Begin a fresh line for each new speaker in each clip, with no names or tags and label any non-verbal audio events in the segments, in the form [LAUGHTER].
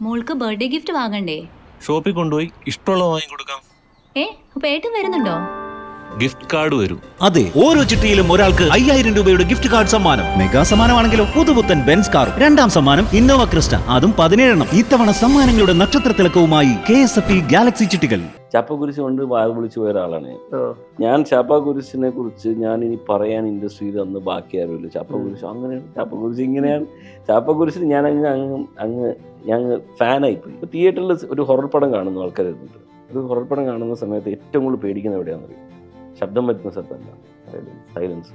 മോൾക്ക് birthday gift വാങ്ങണ്ടേ?
ഷോപ്പിൽ കൊണ്ടുപോയി ഇഷ്ടമുള്ള വാങ്ങി കൊടുക്കാം
ഏ അപ്പൊ ഏട്ടൻ വരുന്നുണ്ടോ?
ഗിഫ്റ്റ് കാർഡ് വരും.
അതെ ഓരോ ചിട്ടിയിലും ഒരാൾക്ക് അയ്യായിരം രൂപയുടെ ഗിഫ്റ്റ് കാർഡ് സമ്മാനം. മെഗാ സമ്മാനമാണെങ്കിലോ പുതുപുത്തൻ ബെൻസ് കാർ രണ്ടാം സമ്മാനം ഇന്നോവ ക്രിസ്റ്റ അതും പതിനേഴെണ്ണം. ഇത്തവണ സമ്മാനങ്ങളുടെ നക്ഷത്ര തിളക്കവുമായി K S F E Galaxy ചിട്ടികൾ.
ചാപ്പക്കുരിശ് കൊണ്ട് വായ വിളിച്ചു പോയ ഒരാളാണ്. ഞാൻ. ഞാൻ കുരിശിനെ കുറിച്ച് ഞാൻ ഇനി പറയാൻ ഇൻഡസ്ട്രിയിൽ അന്ന് ബാക്കി ആരുമില്ല. ചാപ്പക്കുരിശ് അങ്ങനെയാണ് ചാപ്പക്കുരിശ് ഇങ്ങനെയാണ്. ചാപ്പക്കുരിശിന് ഞാൻ അങ്ങ് അങ്ങ് അങ്ങ് ഞാൻ ഫാനായിപ്പോയി ഇപ്പൊ തിയേറ്ററിൽ ഒരു ഹൊറർ പടം കാണുന്നു ആൾക്കാരുന്നുണ്ട് ഒരു ഹൊറർ പടം കാണുന്ന സമയത്ത് ഏറ്റവും കൂടുതൽ പേടിക്കുന്ന എവിടെയാണെന്ന് അറിയും ശബ്ദം വരുന്ന സ്ഥലത്തല്ല സൈലൻസ്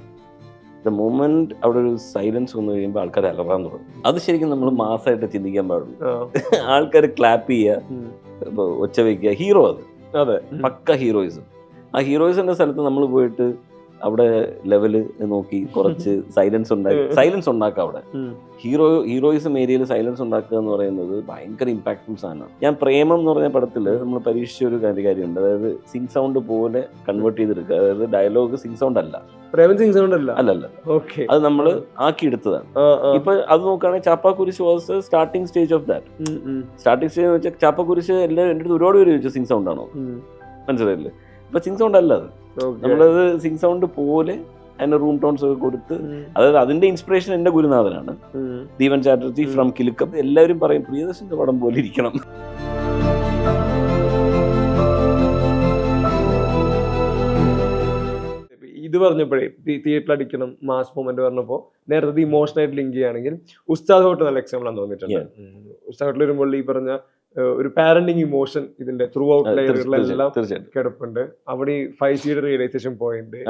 ദ മൂമെന്റ് അവിടെ ഒരു സൈലൻസ് വന്നു കഴിയുമ്പോൾ ആൾക്കാർ അലറാൻ തുടങ്ങും. അത് ശരിക്കും നമ്മൾ മാസമായിട്ട് ചിന്തിക്കാൻ പാടുള്ളൂ. ആൾക്കാർ ക്ലാപ്പ് ചെയ്യുക ഒച്ച വയ്ക്കുക ഹീറോ അത്.
അതെ.
പക്ക ഹീറോയിസം ആ ഹീറോയിസിന്റെ സ്ഥലത്ത് നമ്മൾ പോയിട്ട് അവിടെ ലെവൽ നോക്കി കുറച്ച് [LAUGHS] സൈലൻസ് ഉണ്ടാക്കി. സൈലൻസ് ഉണ്ടാക്കുക അവിടെ. ഹീറോ ഹീറോയിസം ഏരിയയിൽ സൈലൻസ് ഉണ്ടാക്കുക എന്ന് പറയുന്നത് ഭയങ്കര ഇമ്പാക്ട്ഫുൾ സാധനമാണ്. ഞാൻ പ്രേമം എന്ന് പറഞ്ഞ പടത്തിൽ നമ്മൾ പരീക്ഷിച്ച ഒരു കാര്യ- കാര്യമുണ്ട്. അതായത് സിംഗ് സൗണ്ട് പോലെ കൺവേർട്ട് ചെയ്തെടുക്കുക. അതായത് ഡയലോഗ് സിംഗ് സൗണ്ട് അല്ല.
പ്രേമൻ സിംഗ് സൗണ്ട് അല്ല?
അല്ലല്ല
ഓക്കെ
അത് നമ്മൾ ആക്കിയെടുത്തതാണ്. ഇപ്പൊ അത് നോക്കുകയാണെങ്കിൽ Chappakurishu was starting stage of that starting stage എന്ന് വെച്ചാൽ ചാപ്പാക്കുരിശ് എല്ലാം എന്റെ അടുത്ത് ഒരുപാട് പേര് ചോദിച്ചു സിങ് സൗണ്ട് ആണോ മനസ്സിലായില്ലേ? അപ്പൊ സിങ് സൗണ്ട് അല്ല അത്. നമ്മളത് സിംഗ് സൗണ്ട് പോലെ അതിന്റെ റൂം ടോൺസ് ഒക്കെ കൊടുത്ത് അതായത് അതിന്റെ ഇൻസ്പിറേഷൻ എന്റെ ഗുരുനാഥനാണ്. ദീപൻ ചാറ്റർജി ഫ്രം കിലുക്കം. എല്ലാവരും പറയും പ്രിയദർശന്റെ പടം പോലെ ഇരിക്കണം.
ഇത് പറഞ്ഞപ്പോഴേ തിയേറ്ററിൽ അടിക്കണം മാസ് മൊമെന്റ് പറഞ്ഞപ്പോ നേരത്തെ ഇമോഷൻ ആയിട്ട് ലിങ്ക് ചെയ്യുകയാണെങ്കിൽ ഉസ്താദ് ഹോട്ടൽ നല്ല എക്സാമ്പിൾ ആണെന്ന് തോന്നിയിട്ടുണ്ട്. ഉസ്താദ് ഹോട്ടൽ വരുമ്പോൾ ഈ പറഞ്ഞ ഒരു പാരന്റിങ് ഇമോഷൻ ഇതിന്റെ ത്രൂ ഔട്ട് ലെയറുകളിലെല്ലാം കിടപ്പുണ്ട്. അവിടെ ഈ ഫൈവ് സിയുടെ റിയലൈസേഷൻ പോയിന്റ്.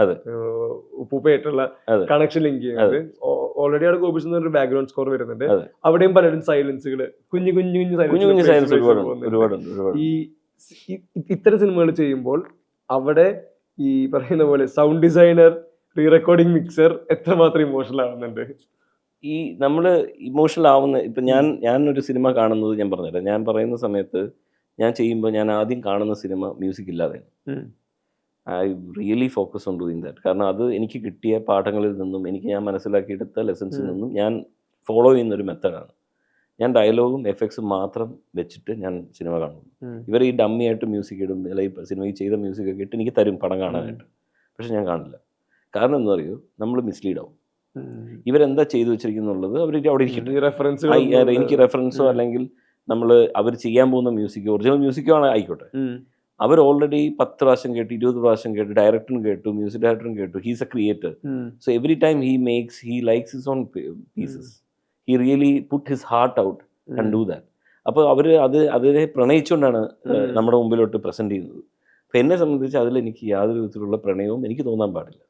ഉപ്പുപ്പയായിട്ടുള്ള കണക്ഷൻ ലിങ്ക് ചെയ്യുന്നത് ഓൾറെഡി അവിടെ ഗോപിച്ച് ഒരു ബാക്ക്ഗ്രൗണ്ട് സ്കോർ വരുന്നുണ്ട്. അവിടെയും പലരും സൈലൻസുകൾ കുഞ്ഞു കുഞ്ഞു കുഞ്ഞു
കുഞ്ഞു ഒരുപാട്
ഈ ഇത്തരം സിനിമകൾ ചെയ്യുമ്പോൾ അവിടെ ഈ പറയുന്ന പോലെ sound designer re recording mixer എത്രമാത്രം ഇമോഷണൽ ആവുന്നുണ്ട്?
ഈ നമ്മൾ ഇമോഷണൽ ആവുന്ന ഇപ്പം ഞാൻ ഞാൻ ഒരു സിനിമ കാണുന്നത് ഞാൻ പറഞ്ഞുതരാം. ഞാൻ പറയുന്ന സമയത്ത് ഞാൻ ചെയ്യുമ്പോൾ ഞാൻ ആദ്യം കാണുന്ന സിനിമ മ്യൂസിക് ഇല്ലാതെ. I really focus on doing that കാരണം അത് എനിക്ക് കിട്ടിയ പാഠങ്ങളിൽ നിന്നും എനിക്ക് ഞാൻ മനസ്സിലാക്കിയെടുത്ത ലെസൺസിൽ നിന്നും ഞാൻ ഫോളോ ചെയ്യുന്ന ഒരു മെത്തഡാണ് ഞാൻ ഡയലോഗും എഫക്ട്സും മാത്രം വെച്ചിട്ട് ഞാൻ സിനിമ കാണും ഇവർ ഈ ഡമ്മി ആയിട്ട് മ്യൂസിക് ഇടും അല്ലെങ്കിൽ സിനിമയിൽ ചെയ്ത മ്യൂസിക് ഒക്കെ ഇട്ട് എനിക്ക് തരും പടം കാണാനായിട്ട്. പക്ഷെ ഞാൻ കാണില്ല. കാരണം എന്താ അറിയോ? നമ്മൾ മിസ്ലീഡ് ആവും. ഇവരെന്താ ചെയ്തു വെച്ചിരിക്കുന്നുള്ളത് അവർ അവിടെ
റെഫറൻസ്
എനിക്ക് റെഫറൻസോ അല്ലെങ്കിൽ നമ്മൾ അവർ ചെയ്യാൻ പോകുന്ന മ്യൂസിക് ഒറിജിനൽ മ്യൂസിക്കോ ആണ് ആയിക്കോട്ടെ. അവർ ഓൾറെഡി പത്ത് പ്രാവശ്യം കേട്ടു ഇരുപത് പ്രാവശ്യം കേട്ടു ഡയറക്ടറും കേട്ടു മ്യൂസിക് ഡയറക്ടറും കേട്ടു. He's a creator so every time he makes he likes his own pieces he really put his heart out and do that അപ്പോൾ അവർ അത് അതിനെ പ്രണയിച്ചുകൊണ്ടാണ് നമ്മുടെ മുമ്പിലോട്ട് പ്രസന്റ് ചെയ്യുന്നത്. അപ്പം എന്നെ സംബന്ധിച്ച് അതിൽ എനിക്ക് യാതൊരു വിധത്തിലുള്ള പ്രണയവും എനിക്ക് തോന്നാൻ പാടില്ല.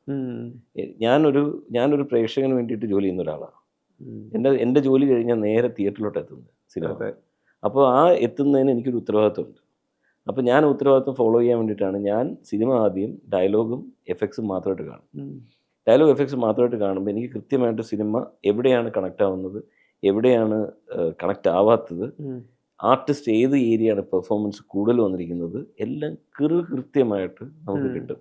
ഞാനൊരു ഞാനൊരു പ്രേക്ഷകന് വേണ്ടിയിട്ട് ജോലി ചെയ്യുന്ന ഒരാളാണ്. എന്റെ എന്റെ ജോലി കഴിഞ്ഞാൽ നേരെ തിയേറ്ററിലോട്ട് എത്തുന്നത് സിനിമ. അപ്പോൾ ആ എത്തുന്നതിന് എനിക്കൊരു ഉത്തരവാദിത്വമുണ്ട്. അപ്പോൾ ഞാൻ ഉത്തരവാദിത്വം ഫോളോ ചെയ്യാൻ വേണ്ടിയിട്ടാണ് ഞാൻ സിനിമ ആദ്യം ഡയലോഗും എഫക്ട്സും മാത്രമായിട്ട് കാണും ഡയലോഗ് എഫക്ട്സ് മാത്രമായിട്ട് കാണുമ്പോൾ എനിക്ക് കൃത്യമായിട്ട് സിനിമ എവിടെയാണ് കണക്റ്റ് ആവുന്നത് എവിടെയാണ് കണക്റ്റ് ആവാത്തത് ആർട്ടിസ്റ്റ് ഏത് ഏരിയയാണ് പെർഫോമൻസ് കൂടുതൽ വന്നിരിക്കുന്നത്? എല്ലാം കൃ കൃത്യമായിട്ട് നമുക്ക് കിട്ടും.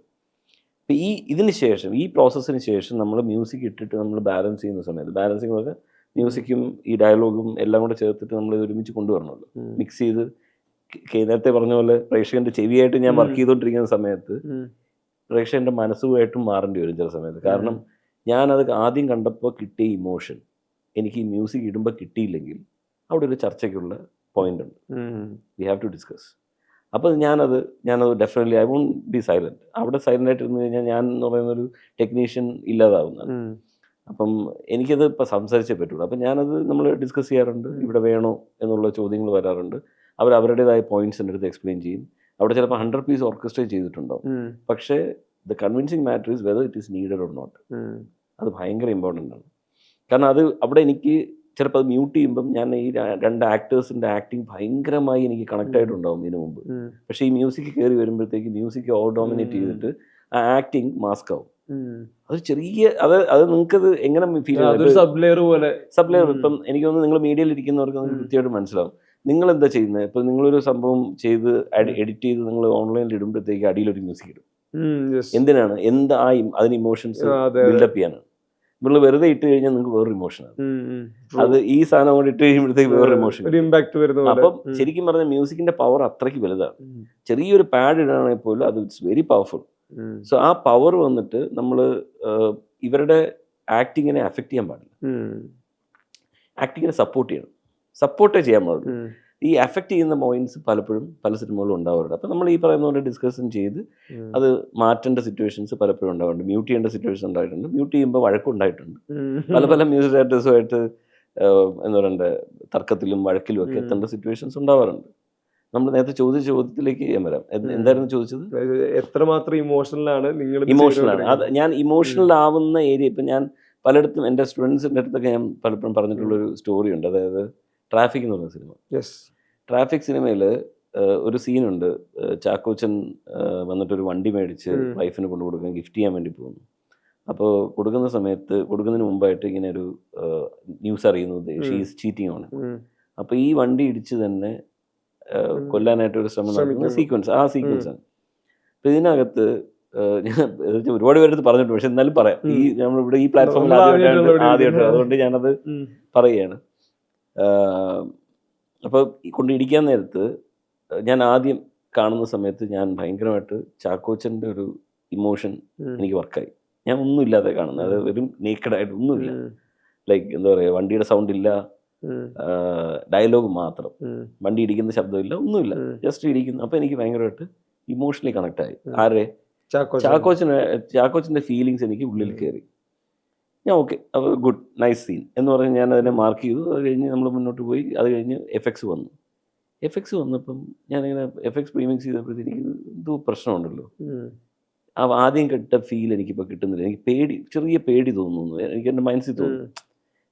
അപ്പം ഈ ഇതിന് ശേഷം ഈ പ്രോസസ്സിന് ശേഷം നമ്മൾ മ്യൂസിക് ഇട്ടിട്ട് നമ്മൾ ബാലൻസ് ചെയ്യുന്ന സമയത്ത് ബാലൻസിങ് പറഞ്ഞാൽ മ്യൂസിക്കും ഈ ഡയലോഗും എല്ലാം കൂടെ ചേർത്തിട്ട് നമ്മൾ ഇത് ഒരുമിച്ച് കൊണ്ടുവരണമല്ലോ. മിക്സ് ചെയ്ത് നേരത്തെ പറഞ്ഞ പോലെ പ്രേക്ഷകന്റെ ചെവിയായിട്ട് ഞാൻ വർക്ക്. ചെയ്തുകൊണ്ടിരിക്കുന്ന സമയത്ത് പ്രേക്ഷകന്റെ മനസ്സുമായിട്ടും മാറേണ്ടി വരും ചില സമയത്ത്. കാരണം ഞാനത് ആദ്യം കണ്ടപ്പോൾ കിട്ടിയ ഇമോഷൻ എനിക്ക് ഈ മ്യൂസിക് ഇടുമ്പോൾ കിട്ടിയില്ലെങ്കിൽ അവിടെ ഒരു ചർച്ചയ്ക്കുള്ള പോയിന്റ് ഉണ്ട്. വി ഹാവ് ടു ഡിസ്കസ് അപ്പോൾ ഞാനത് ഞാനത് definitely I won't be silent അവിടെ സൈലന്റ് ആയിട്ട് ഇരുന്ന് കഴിഞ്ഞാൽ ഞാൻ എന്ന് പറയുന്ന ഒരു ടെക്നീഷ്യൻ ഇല്ലാതാവുന്നതാണ് അപ്പം എനിക്കത് ഇപ്പം സംസാരിച്ചേ പറ്റുള്ളൂ. അപ്പം ഞാനത് നമ്മൾ ഡിസ്കസ് ചെയ്യാറുണ്ട്. ഇവിടെ വേണോ എന്നുള്ള ചോദ്യങ്ങൾ വരാറുണ്ട്. അവർ അവരുടേതായ പോയിന്റ്സ് എന്റെ അടുത്ത് എക്സ്പ്ലെയിൻ ചെയ്യും. അവിടെ ചിലപ്പോൾ ഹൺഡ്രഡ് പീസ് ഓർക്കസ്ട്രേറ്റ് ചെയ്തിട്ടുണ്ടോ പക്ഷേ the convincing matter is whether it is needed or not അത് ഭയങ്കര ഇമ്പോർട്ടന്റ് ആണ്. കാരണം അത് അവിടെ എനിക്ക് ചിലപ്പോൾ അത് മ്യൂട്ട് ചെയ്യുമ്പം ഞാൻ ഈ രണ്ട് ആക്ടേഴ്സിന്റെ ആക്ടിങ് ഭയങ്കരമായി എനിക്ക് കണക്ട്. ആയിട്ടുണ്ടാവും ഇതിനു മുമ്പ്. പക്ഷേ ഈ മ്യൂസിക് കയറി വരുമ്പോഴത്തേക്ക് മ്യൂസിക് ഓവർ ഡോമിനേറ്റ് ചെയ്തിട്ട് ആ ആക്ടിങ് മാസ്ക് ആവും. അത് ചെറിയ അത് അത് നിങ്ങൾക്കത് എങ്ങനെ ഫീൽ
അതൊരു സബ് ലെയർ പോലെ.
ഇപ്പം എനിക്ക് തോന്നുന്നു നിങ്ങൾ മീഡിയയിൽ ഇരിക്കുന്നവർക്ക് നിങ്ങൾക്ക്. കൃത്യമായിട്ട് മനസ്സിലാവും. നിങ്ങൾ എന്താ ചെയ്യുന്നത്? ഇപ്പം നിങ്ങളൊരു സംഭവം ചെയ്ത് എഡിറ്റ് ചെയ്ത് നിങ്ങൾ ഓൺലൈനിൽ ഇടുമ്പോഴത്തേക്ക് അടിയിലൊരു മ്യൂസിക് ഇടും. എന്തിനാണ്? എന്ത് ആ അതിന് ഇമോഷൻസ്
അതെ, അതെ.
ബിൽഡപ്പ് ചെയ്യാനാണ്. നിങ്ങൾ വെറുതെ ഇട്ട് കഴിഞ്ഞാൽ നിങ്ങൾക്ക് വേറൊരു ഇമോഷനാണ്. അത് ഈ സാധനം കൊണ്ട് ഇട്ട് കഴിയുമ്പോഴത്തേക്ക് വേറൊരു ഇമോഷൻ
ഇമ്പാക്ട് വരുന്ന
അപ്പം. ശരിക്കും പറഞ്ഞ മ്യൂസിക്കിന്റെ പവർ അത്രയ്ക്ക് വലുതാണ്. ചെറിയൊരു പാഡ് ഇടാണെങ്കിൽ പോലും അത് ഇറ്റ്സ് വെരി പവർഫുൾ. സോ ആ പവർ വന്നിട്ട് നമ്മൾ ഇവരുടെ ആക്ടിങ്ങിനെ അഫക്റ്റ് ചെയ്യാൻ പാടില്ല ആക്ടിങ്ങിനെ സപ്പോർട്ട് ചെയ്യണം സപ്പോർട്ടേ ചെയ്യാൻ പാടുള്ളൂ. ഈ അഫക്റ്റ് ചെയ്യുന്ന പോയിന്റ്സ് പലപ്പോഴും പല സിനിമകളും ഉണ്ടാവാറുണ്ട്. അപ്പം നമ്മൾ ഈ പറയുന്ന പോലെ ഡിസ്കഷൻ ചെയ്ത് അത് മാറ്റേണ്ട സിറ്റുവേഷൻസ് പലപ്പോഴും ഉണ്ടാവാറുണ്ട്. മ്യൂട്ട് ചെയ്യേണ്ട സിറ്റുവേഷൻ ഉണ്ടായിട്ടുണ്ട്. മ്യൂട്ട് ചെയ്യുമ്പോൾ വഴക്കുണ്ടായിട്ടുണ്ട്
ഉണ്ടായിട്ടുണ്ട്.
പല പല മ്യൂസിക് ഡയറക്ടേഴ്സുമായിട്ട് എന്താ പറയണ്ടേ തർക്കത്തിലും വഴക്കിലും ഒക്കെ എത്തേണ്ട സിറ്റുവേഷൻസ് ഉണ്ടാവാറുണ്ട്. നമ്മൾ നേരത്തെ ചോദിച്ച ചോദ്യത്തിലേക്ക് ഞാൻ വരാം. എന്ത്- എന്തായിരുന്നു ചോദിച്ചത്?
എത്രമാത്രം ഇമോഷണലാണ് നിങ്ങൾ
ഇമോഷണലാണ് അത് ഞാൻ ഇമോഷണൽ ആവുന്ന ഏരിയ ഇപ്പം ഞാൻ പലയിടത്തും എന്റെ സ്റ്റുഡൻസിന്റെ അടുത്തൊക്കെ ഞാൻ പലപ്പോഴും പറഞ്ഞിട്ടുള്ളൊരു സ്റ്റോറി ഉണ്ട്. അതായത് ട്രാഫിക് എന്ന് പറയുന്ന സിനിമ.
യെസ്
ട്രാഫിക് സിനിമയിൽ ഒരു സീനുണ്ട്. ചാക്കോച്ചൻ വന്നിട്ട് വന്നിട്ടൊരു വണ്ടി മേടിച്ച് വൈഫിന് കൊണ്ടു കൊടുക്കാൻ ഗിഫ്റ്റ് ചെയ്യാൻ വേണ്ടി പോകുന്നു. അപ്പോൾ കൊടുക്കുന്ന സമയത്ത് കൊടുക്കുന്നതിന് മുമ്പായിട്ട് ഇങ്ങനെ ഒരു ന്യൂസ് അറിയുന്നത്. ഷീസ് ചീറ്റിംഗ് ആണ്. അപ്പോൾ ഈ വണ്ടി ഇടിച്ച് തന്നെ കൊല്ലാനായിട്ട് ഒരു ശ്രമം നടക്കുന്ന. സീക്വൻസ് ആ സീക്വൻസ് ആണ്. അപ്പോൾ ഇതിനകത്ത് ഞാൻ ഒരുപാട് പേരെടുത്ത് പറഞ്ഞിട്ടുണ്ട്. പക്ഷെ എന്നാലും പറയാം. ഈ നമ്മളിവിടെ ഈ പ്ലാറ്റ്ഫോമിൽ
നമ്മൾ
ആദ്യമായിട്ടാണ്
ആദ്യമായിട്ടാണ്
ആദ്യമായിട്ട്. അതുകൊണ്ട് ഞാനത് പറയുകയാണ്. അപ്പോൾ കൊണ്ട് ഇടിക്കാൻ നേരത്ത് ഞാൻ ആദ്യം കാണുന്ന സമയത്ത് ഞാൻ ഭയങ്കരമായിട്ട് ചാക്കോച്ചന്റെ ഒരു ഇമോഷൻ എനിക്ക് വർക്കായി. ഞാൻ ഒന്നുമില്ലാതെ കാണുന്നത്. അത് വെറും നേക്കഡായിട്ട് ഒന്നുമില്ല. ലൈക്ക് എന്താ പറയുക വണ്ടിയുടെ സൗണ്ട് ഇല്ല. ഡയലോഗ് മാത്രം. വണ്ടി ഇടിക്കുന്ന ശബ്ദമില്ല ഒന്നുമില്ല. ജസ്റ്റ് ഇടിക്കുന്നു. അപ്പോൾ എനിക്ക് ഭയങ്കരമായിട്ട് ഇമോഷണലി
കണക്റ്റായി
ആരെ? ചാക്കോച്ചൻ. ചാക്കോച്ചന്റെ ഫീലിങ്സ് എനിക്ക് ഉള്ളിൽ കയറി ഞാൻ ഓക്കെ ഗുഡ് നൈസ് സീൻ എന്ന് പറഞ്ഞ് ഞാൻ അതിനെ മാർക്ക് ചെയ്തു. അത് കഴിഞ്ഞ് നമ്മൾ മുന്നോട്ട് പോയി. അത് കഴിഞ്ഞ് എഫക്ട്സ് വന്നു. എഫക്ട്സ് വന്നപ്പം ഞാനിങ്ങനെ എഫക്ട്സ് പ്രീമിക്സ് ചെയ്തപ്പോഴത്തേക്ക് എന്തോ പ്രശ്നമുണ്ടല്ലോ. ആ ആദ്യം കിട്ട ഫീൽ എനിക്കിപ്പോൾ കിട്ടുന്നില്ല. എനിക്ക് പേടി ചെറിയ പേടി തോന്നുന്നു. എനിക്ക് എന്റെ മനസ്സിൽ തോന്നുന്നു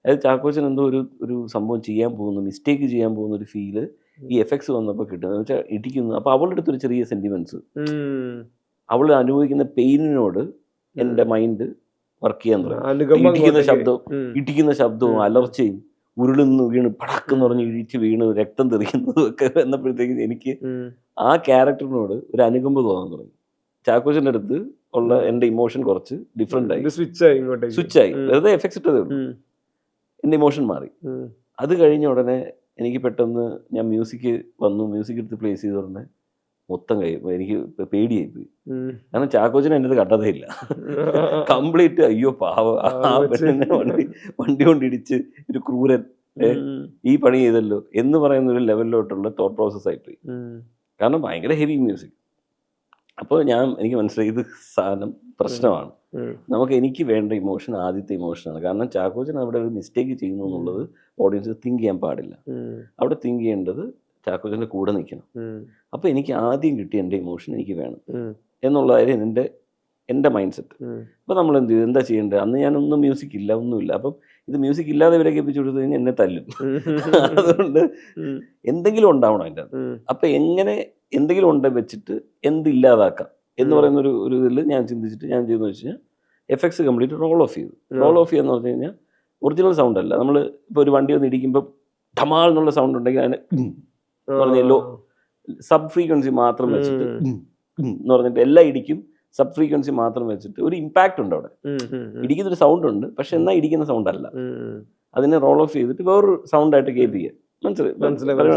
അതായത് ചാക്കോച്ചൻ എന്തോ ഒരു ഒരു സംഭവം ചെയ്യാൻ പോകുന്നു മിസ്റ്റേക്ക് ചെയ്യാൻ പോകുന്ന ഒരു ഫീൽ ഈ എഫക്ട്സ് വന്നപ്പോൾ കിട്ടുന്നത്. എന്ന് വെച്ചാൽ ഇടിക്കുന്നു. അപ്പോൾ അവളുടെ അടുത്തൊരു ചെറിയ സെന്റിമെന്റ്സ് അവൾ അനുഭവിക്കുന്ന പെയിനിനോട് എന്റെ മൈൻഡ് വർക്ക് ചെയ്യാൻ തുടങ്ങി. ഇടിക്കുന്ന ശബ്ദം ഇടിക്കുന്ന ശബ്ദവും അലർച്ചയും ഉരുളുന്നു വീണ് പടക്കെന്ന് പറഞ്ഞ് ഇടിച്ച് വീണ് രക്തം തെറിക്കുന്നതും ഒക്കെ വന്നപ്പോഴത്തേക്ക് എനിക്ക് ആ ക്യാരക്ടറിനോട് ഒരു അനുകമ്പ തോന്നാൻ തുടങ്ങി. ചാക്കോച്ചന്റെ അടുത്ത് ഉള്ള എന്റെ ഇമോഷൻ കുറച്ച് ഡിഫറെന്റ് ആയി.
സ്വിച്ച് ആയി
സ്വിച്ച് ആയി. വെറുതെ എഫക്ട്സ് ഇട്ടതേ ഉള്ളൂ. എന്റെ ഇമോഷൻ മാറി. അത് കഴിഞ്ഞ ഉടനെ എനിക്ക് പെട്ടെന്ന് ഞാൻ മ്യൂസിക് വന്നു. മ്യൂസിക് എടുത്ത് പ്ലേസ് ചെയ്ത ഉടനെ മൊത്തം കൈ എനിക്ക് പേടിയായി പോയി. കാരണം ചാക്കോച്ചൻ എന്റെ കണ്ടതേ ഇല്ല [LAUGHS] കംപ്ലീറ്റ് അയ്യോ പാവ. ആ പെണ്ണിനെ വണ്ടി വണ്ടി കൊണ്ടിടിച്ച് ഒരു ക്രൂരൻ ഈ പണി ചെയ്തല്ലോ എന്ന് പറയുന്ന ഒരു ലെവലിലോട്ടുള്ള തോട്ട് പ്രോസസ് ആയിപ്പോയി. കാരണം ഭയങ്കര ഹെവി മ്യൂസിക് അപ്പോൾ ഞാൻ എനിക്ക് മനസ്സിലായി ഇത് സാധനം പ്രശ്നമാണ്. നമുക്ക് എനിക്ക് വേണ്ട ഇമോഷൻ ആദ്യത്തെ ഇമോഷനാണ് കാരണം ചാക്കോച്ചൻ അവിടെ ഒരു മിസ്റ്റേക്ക് ചെയ്യുന്നു എന്നുള്ളത് ഓഡിയൻസ് തിങ്ക് ചെയ്യാൻ പാടില്ല. അവിടെ തിങ്ക് ചെയ്യേണ്ടത് ചാക്കോച്ചന്റെ കൂടെ നിൽക്കണം. അപ്പോൾ എനിക്ക് ആദ്യം കിട്ടിയ എന്റെ ഇമോഷൻ എനിക്ക് വേണം. എന്നുള്ളതായിരുന്നു എന്റെ എന്റെ മൈൻഡ് സെറ്റ്. അപ്പോൾ നമ്മൾ എന്ത് ചെയ്തു? എന്താ ചെയ്യേണ്ടത്? അന്ന് ഞാനൊന്നും മ്യൂസിക് ഇല്ല ഒന്നുമില്ല. അപ്പം ഇത് മ്യൂസിക് ഇല്ലാതെ ഇവരെ കേൾപ്പിച്ചു കൊടുത്തു കഴിഞ്ഞാൽ എന്നെ തല്ലും. അതുകൊണ്ട് എന്തെങ്കിലും ഉണ്ടാവണം അതിന്റെ
അത്.
അപ്പം എങ്ങനെ എന്തെങ്കിലും ഉണ്ട് വെച്ചിട്ട് എന്തില്ലാതാക്കാം എന്ന്. പറയുന്ന ഒരു ഒരു ഇതിൽ ഞാൻ ചിന്തിച്ചിട്ട് ഞാൻ ചെയ്തെന്ന് വെച്ച് കഴിഞ്ഞാൽ എഫക്ട്സ് കംപ്ലീറ്റ് റോൾ ഓഫ് ചെയ്തു. റോൾ ഓഫ് ചെയ്യാന്ന് പറഞ്ഞു കഴിഞ്ഞാൽ ഒറിജിനൽ സൗണ്ട് അല്ല. നമ്മൾ ഇപ്പോൾ ഒരു വണ്ടി വന്ന് ഇടിക്കുമ്പോൾ ധമാൾ എന്നുള്ള സൗണ്ട് ഉണ്ടെങ്കിൽ അതിന് പറഞ്ഞ ലോ- സബ് ഫ്രീക്വൻസി മാത്രം വെച്ചിട്ട് എന്ന് പറഞ്ഞിട്ട് എല്ലാം ഇടിക്കും സബ് ഫ്രീക്വൻസി മാത്രം വെച്ചിട്ട് ഒരു ഇമ്പാക്റ്റ് ഉണ്ട് അവിടെ. ഇടിക്കുന്ന ഒരു സൗണ്ട് ഉണ്ട് പക്ഷെ എന്നാ ഇടിക്കുന്ന സൗണ്ട് അല്ല. അതിനെ റോൾ ഓഫ് ചെയ്തിട്ട് വേറൊരു സൗണ്ട് ആയിട്ട് കേൾപ്പിക്കുക. മനസ്സിലായി?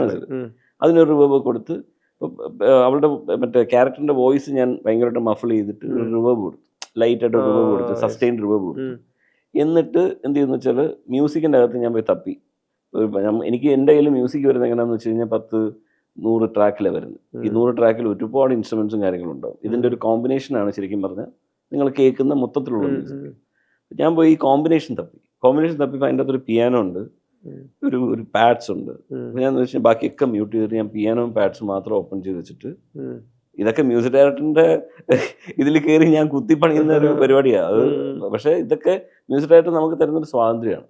മനസ്സിലായി.
അതിനൊരു റിവേബ് കൊടുത്ത് അവളുടെ മറ്റേ ക്യാരക്ടറിന്റെ വോയിസ് ഞാൻ ഭയങ്കരമായിട്ട് മഫിൾ ചെയ്തിട്ട് ഒരു. റിവേബ് കൊടുത്തു. ലൈറ്റ് ആയിട്ട് റിവേബ് കൊടുത്ത്. സസ്റ്റൈൻഡ് റിവേബ് കൊടുത്തു. എന്നിട്ട് എന്ത് ചെയ്യുന്നു വെച്ചാൽ മ്യൂസിക്കിന്റെ അകത്ത് ഞാൻ പോയി തപ്പി. എനിക്ക് എന്റെ കയ്യിൽ മ്യൂസിക് വരുന്നത് എങ്ങനെയാണെന്ന് വെച്ച് കഴിഞ്ഞാൽ പത്ത് നൂറ് ട്രാക്കിലെ വരുന്നത്. ഈ. നൂറ് ട്രാക്കിൽ ഒരുപാട് ഇൻസ്ട്രുമെന്റ്സും കാര്യങ്ങളും ഉണ്ടാവും. ഇതിന്റെ ഒരു കോമ്പിനേഷനാണ് ശരിക്കും പറഞ്ഞാൽ നിങ്ങൾ കേൾക്കുന്ന മൊത്തത്തിലുള്ള മ്യൂസിക് ഞാൻ പോയി ഈ കോമ്പിനേഷൻ തപ്പി. കോമ്പിനേഷൻ തപ്പിപ്പോൾ അതിന്റെ അകത്തൊരു പിയാനോ ഉണ്ട്. ഒരു ഒരു പാഡ്സ് ഉണ്ട്. ഞാൻ വെച്ചാൽ ബാക്കിയൊക്കെ മ്യൂട്ട് ചെയ്തിട്ട് ഞാൻ പിയാനോ പാഡ്സും മാത്രം ഓപ്പൺ ചെയ്ത് വെച്ചിട്ട് ഇതൊക്കെ മ്യൂസിക് ഡയറക്ടറിന്റെ ഇതിൽ കയറി ഞാൻ കുത്തിപ്പണിയുന്ന ഒരു പരിപാടിയാണ് അത് പക്ഷേ ഇതൊക്കെ മ്യൂസിക് ഡയറക്ടർ നമുക്ക് തരുന്ന ഒരു സ്വാതന്ത്ര്യമാണ്.